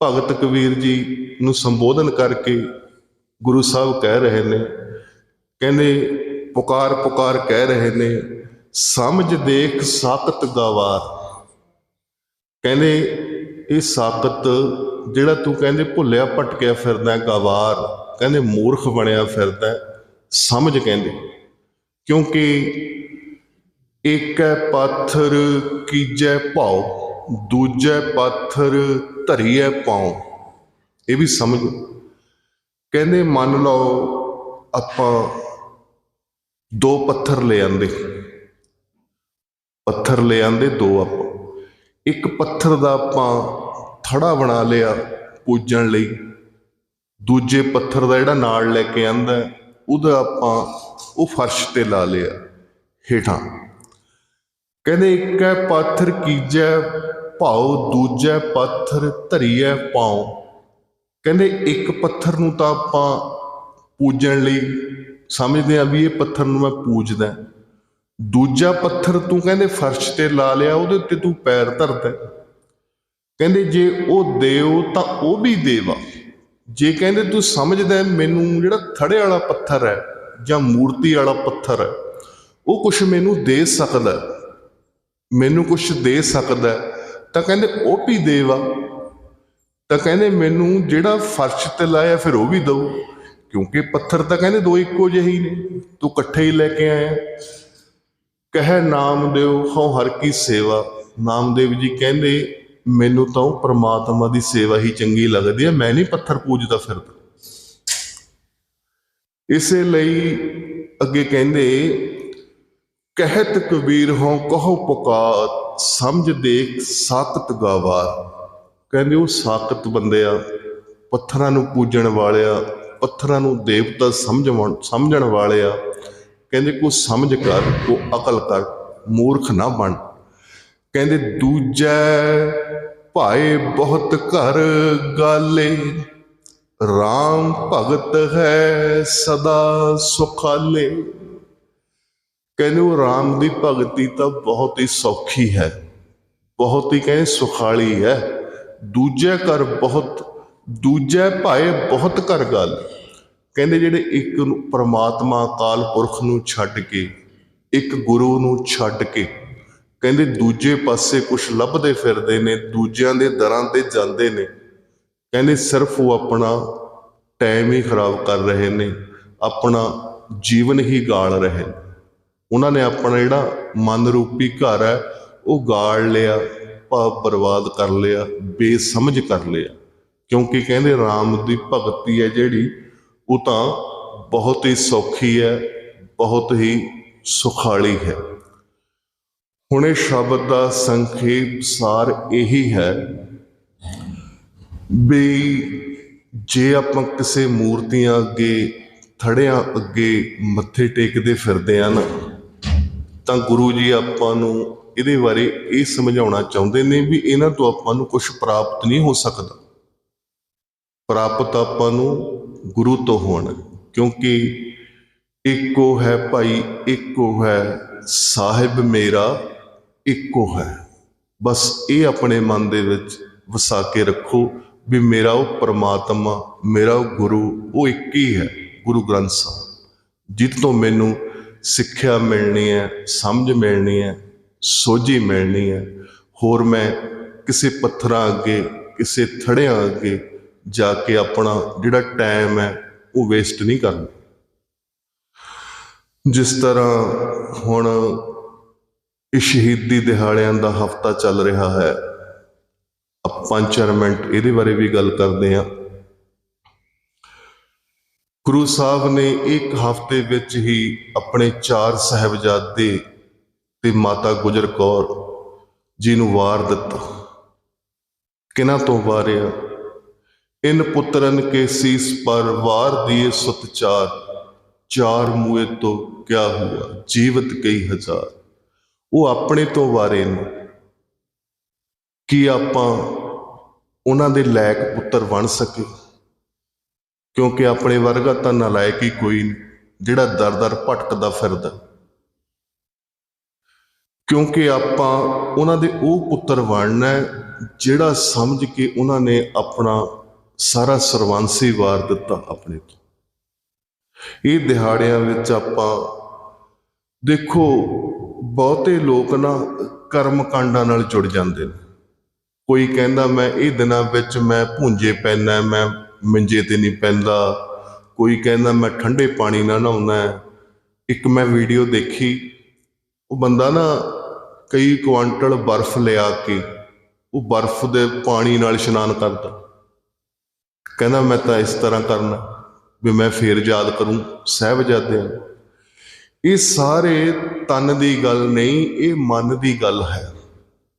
ਭਗਤ ਕਬੀਰ ਜੀ ਨੂੰ ਸੰਬੋਧਨ ਕਰਕੇ ਗੁਰੂ ਸਾਹਿਬ ਕਹਿ ਰਹੇ ਨੇ, ਕਹਿੰਦੇ, ਪੁਕਾਰ ਪੁਕਾਰ ਕਹਿ ਰਹੇ ਨੇ, ਸਮਝ ਦੇਖ ਸਾਕਤ ਗਵਾਰ। ਕਹਿੰਦੇ, ਇਹ ਸਾਕਤ ਜਿਹੜਾ ਤੂੰ ਕਹਿੰਦੇ ਭੁੱਲਿਆ ਭਟਕਿਆ ਫਿਰਦਾ ਗਵਾਰ। ਕਹਿੰਦੇ, ਮੂਰਖ ਬਣਿਆ ਫਿਰਦਾ ਸਮਝ ਕਹਿੰਦੇ। ਕਿਉਂਕਿ ਏਕੈ ਪਾਥਰ ਕੀਜੈ ਭਾਉ, ਦੂਜੈ ਪਾਥਰ ਧਰੀਐ ਪਾਉ। ਇਹ ਵੀ ਸਮਝ ਕਹਿੰਦੇ, ਮੰਨ ਲਓ ਆਪਾਂ ਦੋ ਪੱਥਰ ਲੈ ਆਂਦੇ। ਪੱਥਰ ਲੈ ਆਂਦੇ ਦੋ ਆਪਾਂ। ਇੱਕ ਪੱਥਰ ਦਾ ਆਪਾਂ ਥੜਾ ਬਣਾ ਲਿਆ ਪੂਜਣ ਲਈ। ਦੂਜੇ ਪੱਥਰ ਦਾ ਜਿਹੜਾ ਨਾਲ ਲੈ ਕੇ ਆਂਦਾ। ਉਹਦਾ ਆਪਾਂ ਉਹ ਫਰਸ਼ ਤੇ ਲਾ ਲਿਆ ਹੇਠਾਂ। ਕਹਿੰਦੇ ਇੱਕ ਹੈ, ਪੱਥਰ ਕੀਜੈ, ਭਾਉ ਦੂਜੈ, ਪਾਥਰ ਧਰੀਐ, ਪਾਉ। ਕਹਿੰਦੇ ਇੱਕ ਪੱਥਰ ਨੂੰ ਤਾਂ ਆਪਾਂ ਪੂਜਣ ਲਈ ਸਮਝਦੇ ਆ ਵੀ ਇਹ ਪੱਥਰ ਨੂੰ ਮੈਂ ਪੂਜਦਾ। ਦੂਜਾ ਪੱਥਰ ਤੂੰ ਕਹਿੰਦੇ ਫਰਸ਼ ਤੇ ਲਾ ਲਿਆ, ਉਹਦੇ ਉੱਤੇ ਤੂੰ ਪੈਰ ਧਰਦਾ। ਕਹਿੰਦੇ ਜੇ ਉਹ ਦੇਵ ਤਾਂ ਉਹ ਵੀ ਦੇਵਾ। ਜੇ ਕਹਿੰਦੇ ਤੂੰ ਸਮਝਦਾ ਮੈਨੂੰ ਜਿਹੜਾ ਥੜੇ ਵਾਲਾ ਪੱਥਰ ਹੈ ਜਾਂ ਮੂਰਤੀ ਵਾਲਾ ਪੱਥਰ ਹੈ, ਉਹ ਕੁਝ ਮੈਨੂੰ ਦੇ ਸਕਦਾ ਮੈਨੂੰ ਕੁਝ ਦੇ ਸਕਦਾ ਤਾਂ ਕਹਿੰਦੇ ਉਹ ਵੀ ਦੇਵਾ। ਤਾਂ ਕਹਿੰਦੇ ਮੈਨੂੰ ਜਿਹੜਾ ਫਰਸ਼ ਤੇ ਲਾਇਆ ਫਿਰ ਉਹ ਵੀ ਦਊ। ਕਿਉਂਕਿ ਪੱਥਰ ਤਾਂ ਕਹਿੰਦੇ ਦੋ ਇੱਕੋ ਜਿਹੇ ਹੀ ਨੇ। ਤੂੰ ਇਕੱਠੇ ਹੀ ਲੈ ਕੇ ਆਇਆ। ਕਹੇ ਦਿਓ ਹਉ ਹਰ ਕੀ ਸੇਵਾ। ਨਾਮਦੇਵ ਜੀ ਕਹਿੰਦੇ ਮੈਨੂੰ ਤਾਂ ਉਹ ਪ੍ਰਮਾਤਮਾ ਦੀ ਸੇਵਾ ਹੀ ਚੰਗੀ ਲੱਗਦੀ ਹੈ, ਮੈਂ ਨਹੀਂ ਪੱਥਰ ਪੂਜਦਾ ਫਿਰਦਾ। ਇਸੇ ਲਈ ਅੱਗੇ ਕਹਿੰਦੇ, ਕਹਿਤ ਕਬੀਰ ਹੋਂ ਕਹੋ ਪੁਕਾਰ, ਸਮਝ ਦੇਖ ਸਾਕਤ ਗਾਵਾਰ। ਕਹਿੰਦੇ ਉਹ ਸਾਕਤ ਬੰਦੇ ਆ, ਪੱਥਰਾਂ ਨੂੰ ਪੂਜਣ ਵਾਲਿਆ ਪੱਥਰਾਂ ਨੂੰ ਦੇਵਤਾ ਸਮਝਣ ਸਮਝਣ ਵਾਲਿਆ ਕਹਿੰਦੇ ਕੋ ਸਮਝ ਕਰ ਕੋ ਅਕਲ ਕਰ, ਮੂਰਖ ਨਾ ਬਣ। ਕਹਿੰਦੇ, ਦੂਜੈ ਭਾਏ ਬਹੁਤ ਘਰ ਗਾਲੇ RAM ਭਗਤ ਹੈ ਸਦਾ ਸੁਖਾਲੇ। ਕਹਿੰਦੇ, ਉਹ RAM ਦੀ ਭਗਤੀ ਤਾਂ ਬਹੁਤ ਹੀ ਸੌਖੀ ਹੈ, ਬਹੁਤ ਹੀ ਕਹਿੰਦੇ ਸੁਖਾਲੀ ਹੈ। ਦੂਜੇ ਘਰ ਬਹੁਤ, ਦੂਜੇ ਭਾਏ ਬਹੁਤ ਘਰ ਗੱਲ। ਕਹਿੰਦੇ, ਜਿਹੜੇ ਇੱਕ ਨੂੰ ਪ੍ਰਮਾਤਮਾ ਅਕਾਲ ਪੁਰਖ ਨੂੰ ਛੱਡ ਕੇ, ਇੱਕ ਗੁਰੂ ਨੂੰ ਛੱਡ ਕੇ ਕਹਿੰਦੇ ਦੂਜੇ ਪਾਸੇ ਕੁਝ ਲੱਭਦੇ ਫਿਰਦੇ ਨੇ, ਦੂਜਿਆਂ ਦੇ ਦਰਾਂ ਤੇ ਜਾਂਦੇ ਨੇ। ਕਹਿੰਦੇ ਸਿਰਫ ਉਹ ਆਪਣਾ ਟਾਈਮ ਹੀ ਖਰਾਬ ਕਰ ਰਹੇ ਨੇ, ਆਪਣਾ ਜੀਵਨ ਹੀ ਗਾਲ ਰਹੇ ਨੇ। ਉਹਨਾਂ ਨੇ ਆਪਣਾ ਜਿਹੜਾ ਮਨ ਰੂਪੀ ਘਰ ਹੈ, ਉਹ ਗਾਲ ਲਿਆ, ਭਾਵ ਬਰਬਾਦ ਕਰ ਲਿਆ, ਬੇਸਮਝ ਕਰ ਲਿਆ। ਕਿਉਂਕਿ ਕਹਿੰਦੇ RAM ਦੀ ਭਗਤੀ ਹੈ ਜਿਹੜੀ, ਉਹ ਤਾਂ ਬਹੁਤ ਹੀ ਸੌਖੀ ਹੈ, ਬਹੁਤ ਹੀ ਸੁਖਾਲੀ ਹੈ। ਹੁਣ ਇਹ ਸ਼ਬਦ ਦਾ ਸੰਖੇਪ ਸਾਰ ਇਹੀ ਹੈ ਵੀ ਜੇ ਆਪਾਂ ਕਿਸੇ ਮੂਰਤੀਆਂ ਅੱਗੇ, ਥੜਿਆਂ ਅੱਗੇ ਮੱਥੇ ਟੇਕਦੇ ਫਿਰਦੇ ਆ ਨਾ, ਤਾਂ ਗੁਰੂ ਜੀ ਆਪਾਂ ਨੂੰ ਇਹਦੇ ਬਾਰੇ ਇਹ ਸਮਝਾਉਣਾ ਚਾਹੁੰਦੇ ਨੇ ਵੀ ਇਹਨਾਂ ਤੋਂ ਆਪਾਂ ਨੂੰ ਕੁਝ ਪ੍ਰਾਪਤ ਨਹੀਂ ਹੋ ਸਕਦਾ। ਪ੍ਰਾਪਤ ਆਪਾਂ ਨੂੰ ਗੁਰੂ ਤੋਂ ਹੋਣ, ਕਿਉਂਕਿ ਇੱਕੋ ਹੈ ਭਾਈ, ਇੱਕੋ ਹੈ ਸਾਹਿਬ ਮੇਰਾ ਇੱਕੋ ਹੈ। ਬਸ ਇਹ ਆਪਣੇ ਮਨ ਦੇ ਵਿੱਚ ਵਸਾ ਕੇ ਰੱਖੋ ਵੀ ਮੇਰਾ ਉਹ ਪਰਮਾਤਮਾ, ਮੇਰਾ ਉਹ ਗੁਰੂ, ਉਹ ਇੱਕ ਹੀ ਹੈ, ਗੁਰੂ ਗ੍ਰੰਥ ਸਾਹਿਬ। ਜਿਸ ਤੋਂ ਮੈਨੂੰ ਸਿੱਖਿਆ ਮਿਲਣੀ ਹੈ, ਸਮਝ ਮਿਲਣੀ ਹੈ, ਸੋਝੀ ਮਿਲਣੀ ਹੈ। ਹੋਰ ਮੈਂ ਕਿਸੇ ਪੱਥਰਾਂ ਅੱਗੇ, ਕਿਸੇ ਥੜਿਆਂ ਅੱਗੇ ਜਾ ਕੇ ਆਪਣਾ ਜਿਹੜਾ ਟਾਈਮ ਹੈ, ਉਹ ਵੇਸਟ ਨਹੀਂ ਕਰਨਾ। ਜਿਸ ਤਰ੍ਹਾਂ ਹੁਣ ਇਹ ਸ਼ਹੀਦੀ ਦਿਹਾੜਿਆਂ ਦਾ ਹਫਤਾ ਚੱਲ ਰਿਹਾ ਹੈ। ਆਪਾਂ ਪੰਜ ਮਿੰਟ ਇਹਦੇ ਬਾਰੇ ਵੀ ਗੱਲ ਕਰਦੇ ਹਾਂ। ਗੁਰੂ ਸਾਹਿਬ ਨੇ ਇੱਕ ਹਫ਼ਤੇ ਵਿੱਚ ਹੀ ਆਪਣੇ ਚਾਰ ਸਹਿਬਜ਼ਾਦੇ ਤੇ ਮਾਤਾ ਗੁਜਰ ਕੌਰ ਜੀ ਨੂੰ ਵਾਰ ਦਿੱਤਾ। ਕਿਨਾਂ ਤੋਂ ਵਾਰਿਆ? ਇਨ ਪੁੱਤਰਨ ਕੇ ਸੀਸ ਪਰ ਵਾਰ ਦੀਏ ਸੁਤ ਚਾਰ ਚਾਰ ਮੂਏ ਤੋਂ ਕਿਆ ਹੋਇਆ? ਜੀਵਤ ਕਈ ਹਜ਼ਾਰ। ਉਹ ਆਪਣੇ ਤੋਂ ਵਾਰੇ ਨੇ। ਕੀ ਆਪਾਂ ਉਹਨਾਂ ਦੇ ਲਾਇਕ ਪੁੱਤਰ ਬਣ ਸਕੇ? ਕਿਉਂਕਿ ਆਪਣੇ ਵਰਗਾ ਤਾਂ ਨਲਾਇਕ ਹੀ ਕੋਈ ਨਹੀਂ, ਜਿਹੜਾ ਦਰ-ਦਰ ਭਟਕਦਾ ਫਿਰਦਾ। ਕਿਉਂਕਿ ਆਪਾਂ ਉਹਨਾਂ ਦੇ ਉਹ ਪੁੱਤਰ ਬਣਨਾ ਹੈ, ਜਿਹੜਾ ਸਮਝ ਕੇ ਉਹਨਾਂ ਨੇ ਆਪਣਾ ਸਾਰਾ ਸਰਵੰਸੀ ਵਾਰ ਦਿੱਤਾ ਆਪਣੇ ਤੋਂ। ਇਹ ਦਿਹਾੜਿਆਂ ਵਿੱਚ ਆਪਾਂ ਦੇਖੋ ਬਹੁਤੇ ਲੋਕ ਨਾ ਕਰਮ ਕਾਂਡਾਂ ਨਾਲ ਜੁੜ ਜਾਂਦੇ ਨੇ। ਕੋਈ ਕਹਿੰਦਾ, ਮੈਂ ਇਹ ਦਿਨਾਂ ਵਿੱਚ ਮੈਂ ਭੁੰਜੇ ਪੈਣਾ ਮੈਂ ਮੰਜੇ ਤੇ ਨਹੀਂ ਪੈਂਦਾ। ਕੋਈ ਕਹਿੰਦਾ, ਮੈਂ ਠੰਡੇ ਪਾਣੀ ਨਾਲ ਨਹਾਉਣਾ ਇੱਕ ਮੈਂ ਵੀਡੀਓ ਦੇਖੀ। ਉਹ ਬੰਦਾ ਨਾ ਕਈ ਕੁਆਂਟਲ ਬਰਫ਼ ਲਿਆ ਕੇ ਉਹ ਬਰਫ਼ ਦੇ ਪਾਣੀ ਨਾਲ ਇਸ਼ਨਾਨ ਕਰਦਾ। ਕਹਿੰਦਾ, ਮੈਂ ਤਾਂ ਇਸ ਤਰ੍ਹਾਂ ਕਰਨਾ ਵੀ ਮੈਂ ਫੇਰ ਯਾਦ ਕਰੂੰ ਸਾਹਿਬਜ਼ਾਦਿਆਂ ਨੂੰ। ਇਹ ਸਾਰੇ ਤਨ ਦੀ ਗੱਲ ਨਹੀਂ, ਇਹ ਮਨ ਦੀ ਗੱਲ ਹੈ।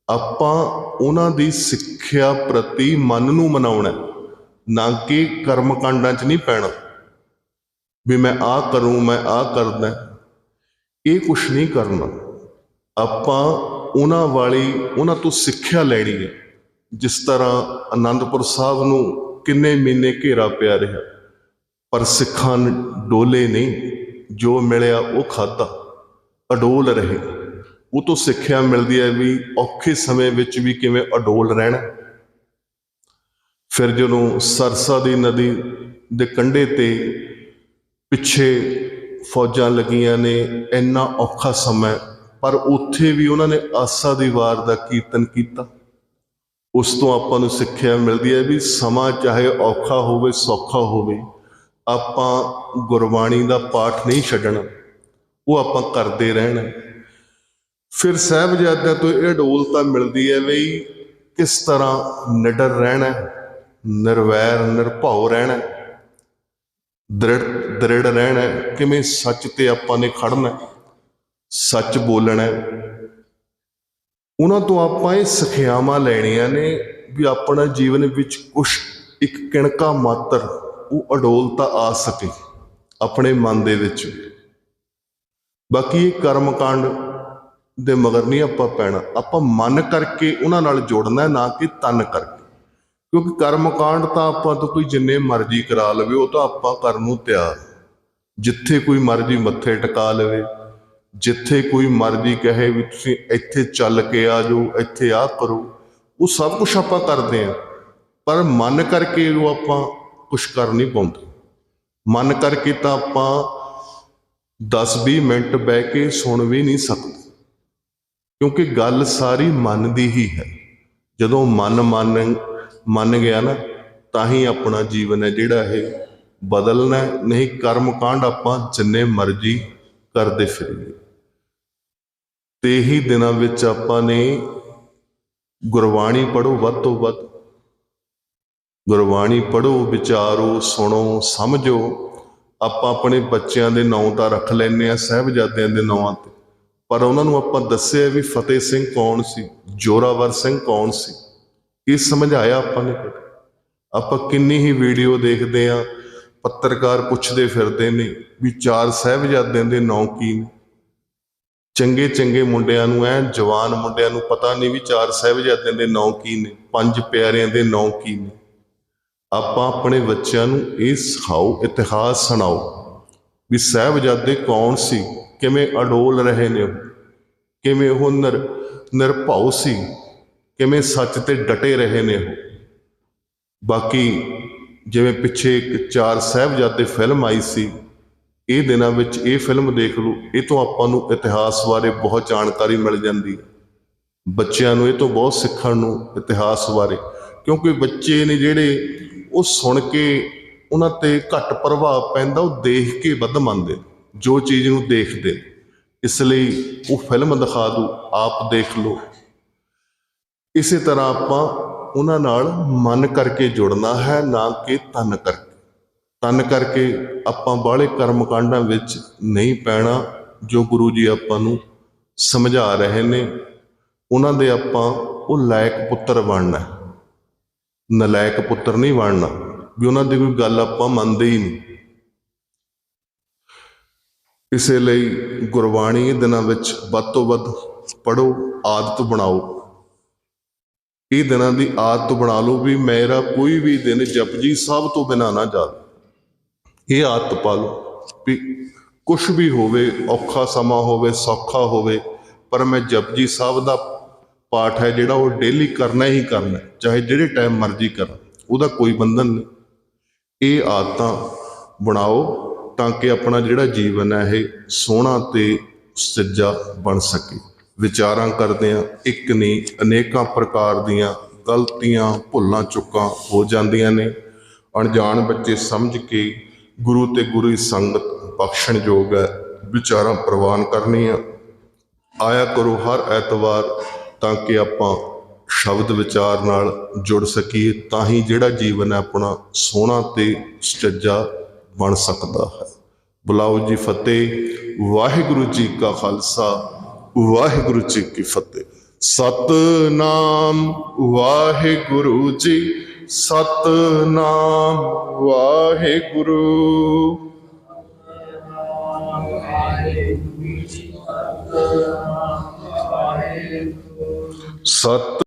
ਆਪਾਂ ਉਹਨਾਂ ਦੀ ਸਿੱਖਿਆ ਪ੍ਰਤੀ ਮਨ ਨੂੰ ਮਨਾਉਣਾ ਨਾ ਕਿ ਕਰਮ ਕਾਂਡਾਂ 'ਚ ਨਹੀਂ ਪੈਣਾ। ਵੀ ਮੈਂ ਆਹ ਕਰੂੰ, ਮੈਂ ਆਹ ਕਰਦਾ ਇਹ ਕੁਛ ਨਹੀਂ ਕਰਨਾ। ਆਪਾਂ ਉਹਨਾਂ ਵਾਲੀ, ਉਹਨਾਂ ਤੋਂ ਸਿੱਖਿਆ ਲੈਣੀ ਹੈ। ਜਿਸ ਤਰ੍ਹਾਂ ਆਨੰਦਪੁਰ ਸਾਹਿਬ ਨੂੰ ਕਿੰਨੇ ਮਹੀਨੇ ਘੇਰਾ ਪਿਆ ਰਿਹਾ, ਪਰ ਸਿੱਖਾਂ ਨੇ ਡੋਲੇ ਨਹੀਂ। ਜੋ ਮਿਲਿਆ ਉਹ ਖਾਦਾ ਅਡੋਲ ਰਹੇ। ਉਹ ਤੋਂ ਸਿੱਖਿਆ ਮਿਲਦੀ ਹੈ ਵੀ ਔਖੇ ਸਮੇਂ ਵਿੱਚ ਵੀ ਕਿਵੇਂ ਅਡੋਲ ਰਹਿਣਾ। ਫਿਰ ਜਦੋਂ ਸਰਸਾ ਦੀ ਨਦੀ ਦੇ ਕੰਢੇ ਤੇ ਪਿੱਛੇ ਫੌਜਾਂ ਲੱਗੀਆਂ ਨੇ, ਇੰਨਾ ਔਖਾ ਸਮਾਂ ਪਰ ਉੱਥੇ ਵੀ ਉਹਨਾਂ ਨੇ ਆਸਾ ਦੀ ਵਾਰ ਦਾ ਕੀਰਤਨ ਕੀਤਾ। ਉਸ ਤੋਂ ਆਪਾਂ ਨੂੰ ਸਿੱਖਿਆ ਮਿਲਦੀ ਹੈ ਵੀ ਸਮਾਂ ਚਾਹੇ ਔਖਾ ਹੋਵੇ, ਸੌਖਾ ਹੋਵੇ ਆਪਾਂ ਗੁਰਬਾਣੀ ਦਾ ਪਾਠ ਨਹੀਂ ਛੱਡਣਾ, ਉਹ ਆਪਾਂ ਕਰਦੇ ਰਹਿਣਾ। ਫਿਰ ਸਾਹਿਬਜ਼ਾਦਿਆਂ ਤੋਂ ਇਹ ਅਡੋਲਤਾ ਮਿਲਦੀ ਹੈ ਵੀ ਕਿਸ ਤਰ੍ਹਾਂ ਨਿਡਰ ਰਹਿਣਾ ਨਿਰਵੈਰ, ਨਿਰਭਉ ਰਹਿਣਾ ਦ੍ਰਿੜ ਦ੍ਰਿੜ ਰਹਿਣਾ ਕਿਵੇਂ ਸੱਚ ਤੇ ਆਪਾਂ ਨੇ ਖੜਨਾ ਸੱਚ ਬੋਲਣਾ ਉਹਨਾਂ ਤੋਂ ਆਪਾਂ ਇਹ ਸਿੱਖਿਆਵਾਂ ਲੈਣੀਆਂ ਨੇ ਵੀ ਆਪਣਾ ਜੀਵਨ ਵਿੱਚ ਕੁਛ ਇੱਕ ਕਿਣਕਾ ਮਾਤਰ ਉਹ ਅਡੋਲਤਾ ਆ ਸਕੇ ਆਪਣੇ ਮਨ ਦੇ ਵਿੱਚ। ਬਾਕੀ ਇਹ ਕਰਮਕਾਂਡ ਦੇ ਮਗਰ ਨਹੀਂ ਆਪਾਂ ਪੈਣਾ। ਆਪਾਂ ਮਨ ਕਰਕੇ ਉਹਨਾਂ ਨਾਲ ਜੋੜਨਾ ਹੈ, ਨਾ ਕਿ ਤਨ ਕਰਕੇ। ਕਿਉਂਕਿ ਕਰਮਕਾਂਡ ਤਾਂ ਆਪਾਂ ਤੋਂ ਕੋਈ ਜਿੰਨੇ ਮਰਜ਼ੀ ਕਰਾ ਲਵੇ ਉਹ ਤਾਂ ਆਪਾਂ ਕਰਨ ਨੂੰ ਤਿਆਰ। ਜਿੱਥੇ ਕੋਈ ਮਰਜ਼ੀ ਮੱਥੇ ਟਿਕਾ ਲਵੇ ਜਿੱਥੇ ਕੋਈ ਮਰਜ਼ੀ ਕਹੇ ਵੀ ਤੁਸੀਂ ਇੱਥੇ ਚੱਲ ਕੇ ਆ ਜਾਓ ਇੱਥੇ ਆ ਕਰੋ ਉਹ ਸਭ ਕੁਝ ਆਪਾਂ ਕਰਦੇ ਆ ਪਰ ਮਨ ਕਰਕੇ ਉਹ ਆਪਾਂ ਕੁਝ ਕਰ ਨਹੀਂ ਪਾਉਂਦੇ। ਮਨ ਕਰਕੇ ਤਾਂ ਆਪਾਂ 10-20 ਮਿੰਟ ਬਹਿ ਕੇ ਸੁਣ ਵੀ ਨਹੀਂ ਸਕਦੇ। ਕਿਉਂਕਿ ਗੱਲ ਸਾਰੀ ਮਨ ਦੀ ਹੀ ਹੈ। ਜਦੋਂ ਮਨ ਮੰਨ ਮੰਨ ਗਿਆ ਨਾ, ਤਾਂ ਹੀ ਆਪਣਾ ਜੀਵਨ ਹੈ ਜਿਹੜਾ ਇਹ ਬਦਲਣਾ ਨਹੀਂ ਕਰਮ ਕਾਂਡ ਆਪਾਂ ਜਿੰਨੇ ਮਰਜ਼ੀ ਕਰਦੇ ਫਿਰੀਏ। ਤੇ ਹੀ ਦਿਨਾਂ ਵਿੱਚ ਆਪਾਂ ਨੇ ਗੁਰਬਾਣੀ ਪੜੋ ਵੱਧ ਤੋਂ ਵੱਧ ਗੁਰਬਾਣੀ ਪੜੋ ਵਿਚਾਰੋ, ਸੁਣੋ, ਸਮਝੋ। ਆਪਾਂ ਆਪਣੇ ਬੱਚਿਆਂ ਦੇ ਨਾਂ ਤਾਂ ਰੱਖ ਲੈਨੇ ਆ ਸਾਹਿਬਜ਼ਾਦਿਆਂ ਦੇ ਨਾਂ ਤੇ। ਪਰ ਉਹਨਾਂ ਨੂੰ ਆਪਾਂ ਦੱਸਿਆ ਵੀ ਫਤਿਹ ਸਿੰਘ ਕੌਣ ਸੀ? ਜੋਰਾਵਰ ਸਿੰਘ ਕੌਣ ਸੀ? ਇਹ ਸਮਝਾਇਆ ਆਪਾਂ ਨੇ ਆਪਾਂ ਕਿੰਨੀ ਹੀ ਵੀਡੀਓ ਦੇਖਦੇ ਆ ਪੱਤਰਕਾਰ ਪੁੱਛਦੇ ਫਿਰਦੇ ਨੇ ਵੀ ਚਾਰ ਸਾਹਿਬਜ਼ਾਦਿਆਂ ਦੇ ਨਾਂ ਕੀ ਨੇ? ਚੰਗੇ ਚੰਗੇ ਮੁੰਡਿਆਂ ਨੂੰ ਐ, ਜਵਾਨ ਮੁੰਡਿਆਂ ਨੂੰ ਪਤਾ ਨਹੀਂ ਵੀ ਚਾਰ ਸਾਹਿਬਜ਼ਾਦਿਆਂ ਦੇ ਨਾਂ ਕੀ ਨੇ, ਪੰਜ ਪਿਆਰਿਆਂ ਦੇ ਨਾਂ ਕੀ ਨੇ। ਆਪਾਂ ਆਪਣੇ ਬੱਚਿਆਂ ਨੂੰ ਇਹ ਸਿਖਾਓ, ਇਤਿਹਾਸ ਸੁਣਾਓ ਵੀ ਸਾਹਿਬਜ਼ਾਦੇ ਕੌਣ ਸੀ, ਕਿਵੇਂ ਅਡੋਲ ਰਹੇ ਨੇ ਉਹ, ਕਿਵੇਂ ਉਹ ਨਿਰ, ਨਿਰਭਉ ਸੀ, ਕਿਵੇਂ ਸੱਚ ਤੇ ਡਟੇ ਰਹੇ ਨੇ ਉਹ। ਬਾਕੀ ਜਿਵੇਂ ਪਿੱਛੇ ਇੱਕ ਚਾਰ ਸਾਹਿਬਜ਼ਾਦੇ ਫਿਲਮ ਆਈ ਸੀ, ਇਹ ਦਿਨਾਂ ਵਿੱਚ ਇਹ ਫਿਲਮ ਦੇਖ ਲਓ, ਇਹ ਤੋਂ ਆਪਾਂ ਨੂੰ ਇਤਿਹਾਸ ਬਾਰੇ ਬਹੁਤ ਜਾਣਕਾਰੀ ਮਿਲ ਜਾਂਦੀ ਹੈ। ਬੱਚਿਆਂ ਨੂੰ ਇਹ ਤੋਂ ਬਹੁਤ ਸਿੱਖਣ ਨੂੰ ਇਤਿਹਾਸ ਬਾਰੇ, ਕਿਉਂਕਿ ਬੱਚੇ ਨੇ ਜਿਹੜੇ ਉਹ ਸੁਣ ਕੇ ਉਹਨਾਂ ਤੇ ਘੱਟ ਪ੍ਰਭਾਵ ਪੈਂਦਾ, ਉਹ ਦੇਖ ਕੇ ਵੱਧ ਮੰਨਦੇ, ਜੋ ਚੀਜ਼ ਨੂੰ ਦੇਖਦੇ ਇਸ ਲਈ ਉਹ ਫਿਲਮ ਦਿਖਾ ਦੂ, ਆਪ ਦੇਖ ਲਓ। ਇਸੇ ਤਰ੍ਹਾਂ ਆਪਾਂ ਉਹਨਾਂ ਨਾਲ ਮਨ ਕਰਕੇ ਜੁੜਨਾ ਹੈ, ਨਾ ਕਿ ਤਨ ਕਰਕੇ। ਤਨ ਕਰਕੇ ਆਪਾਂ ਬਾਹਲੇ ਕਰਮ ਕਾਂਡਾਂ ਵਿੱਚ ਨਹੀਂ ਪੈਣਾ, ਜੋ ਗੁਰੂ ਜੀ ਆਪਾਂ ਨੂੰ ਸਮਝਾ ਰਹੇ ਨੇ। ਉਹਨਾਂ ਦੇ ਆਪਾਂ ਉਹ ਲਾਇਕ ਪੁੱਤਰ ਬਣਨਾ ਨਲਾਇਕ ਪੁੱਤਰ ਨਹੀਂ ਬਣਨਾ, ਵੀ ਉਹਨਾਂ ਦੀ ਕੋਈ ਗੱਲ ਆਪਾਂ ਮੰਨਦੇ ਹੀ ਨਹੀਂ। ਇਸੇ ਲਈ ਗੁਰਬਾਣੀ ਦਿਨਾਂ ਵਿੱਚ ਵੱਧ ਤੋਂ ਵੱਧ ਪੜੋ ਆਦਤ ਬਣਾਓ। ਇਹ ਦਿਨਾਂ ਦੀ ਆਦਤ ਬਣਾ ਲਓ ਵੀ ਮੇਰਾ ਕੋਈ ਵੀ ਦਿਨ ਜਪਜੀ ਸਾਹਿਬ ਤੋਂ ਬਿਨਾ ਨਾ ਜਾਵੇ। ਇਹ ਆਦਤ ਪਾ ਲਓ ਵੀ ਕੁਝ ਵੀ ਹੋਵੇ, ਔਖਾ ਸਮਾਂ ਹੋਵੇ, ਸੌਖਾ ਹੋਵੇ, ਪਰ ਮੈਂ ਜਪਜੀ ਸਾਹਿਬ ਦਾ ਪਾਠ ਹੈ ਜਿਹੜਾ ਉਹ ਡੇਲੀ ਕਰਨਾ ਹੀ ਕਰਨਾ, ਚਾਹੇ ਜਿਹੜੇ ਟਾਈਮ ਮਰਜ਼ੀ ਕਰਾਂ ਉਹਦਾ ਕੋਈ ਬੰਧਨ ਨਹੀਂ। ਇਹ ਆਦਤਾਂ ਬਣਾਓ ਤਾਂ ਕਿ ਆਪਣਾ ਜਿਹੜਾ ਜੀਵਨ ਹੈ ਇਹ ਸੋਹਣਾ ਤੇ ਸੱਜਾ ਬਣ ਸਕੇ। ਵਿਚਾਰਾਂ ਕਰਦੇ ਆ ਇੱਕ ਨਹੀਂ, ਅਨੇਕਾਂ ਪ੍ਰਕਾਰ ਦੀਆਂ ਗਲਤੀਆਂ, ਭੁੱਲਾਂ, ਚੁੱਕਾਂ ਹੋ ਜਾਂਦੀਆਂ ਨੇ। ਅਣਜਾਣ ਬੱਚੇ ਸਮਝ ਕੇ ਗੁਰੂ ਤੇ ਗੁਰੂ ਦੀ ਸੰਗਤ ਬਖਸ਼ਣ ਯੋਗ ਹੈ। ਵਿਚਾਰਾਂ ਪ੍ਰਵਾਨ ਕਰਨੀਆਂ। ਆਇਆ ਕਰੋ ਹਰ ਐਤਵਾਰ ਤਾਂ ਕਿ ਆਪਾਂ ਸ਼ਬਦ ਵਿਚਾਰ ਨਾਲ ਜੁੜ ਸਕੀਏ, ਤਾਂ ਹੀ ਜਿਹੜਾ ਜੀਵਨ ਹੈ ਆਪਣਾ ਸੋਹਣਾ ਤੇ ਸੁਚੱਜਾ ਬਣ ਸਕਦਾ ਹੈ। ਬੁਲਾਓ ਜੀ ਫਤਿਹ। ਵਾਹਿਗੁਰੂ ਜੀ ਕਾ ਖਾਲਸਾ, ਵਾਹਿਗੁਰੂ ਜੀ ਕੀ ਫਤਿਹ। ਸਤਨਾਮ ਵਾਹਿਗੁਰੂ ਜੀ, ਸਤਨਾਮ ਵਾਹਿਗੁਰੂ। ਸਤ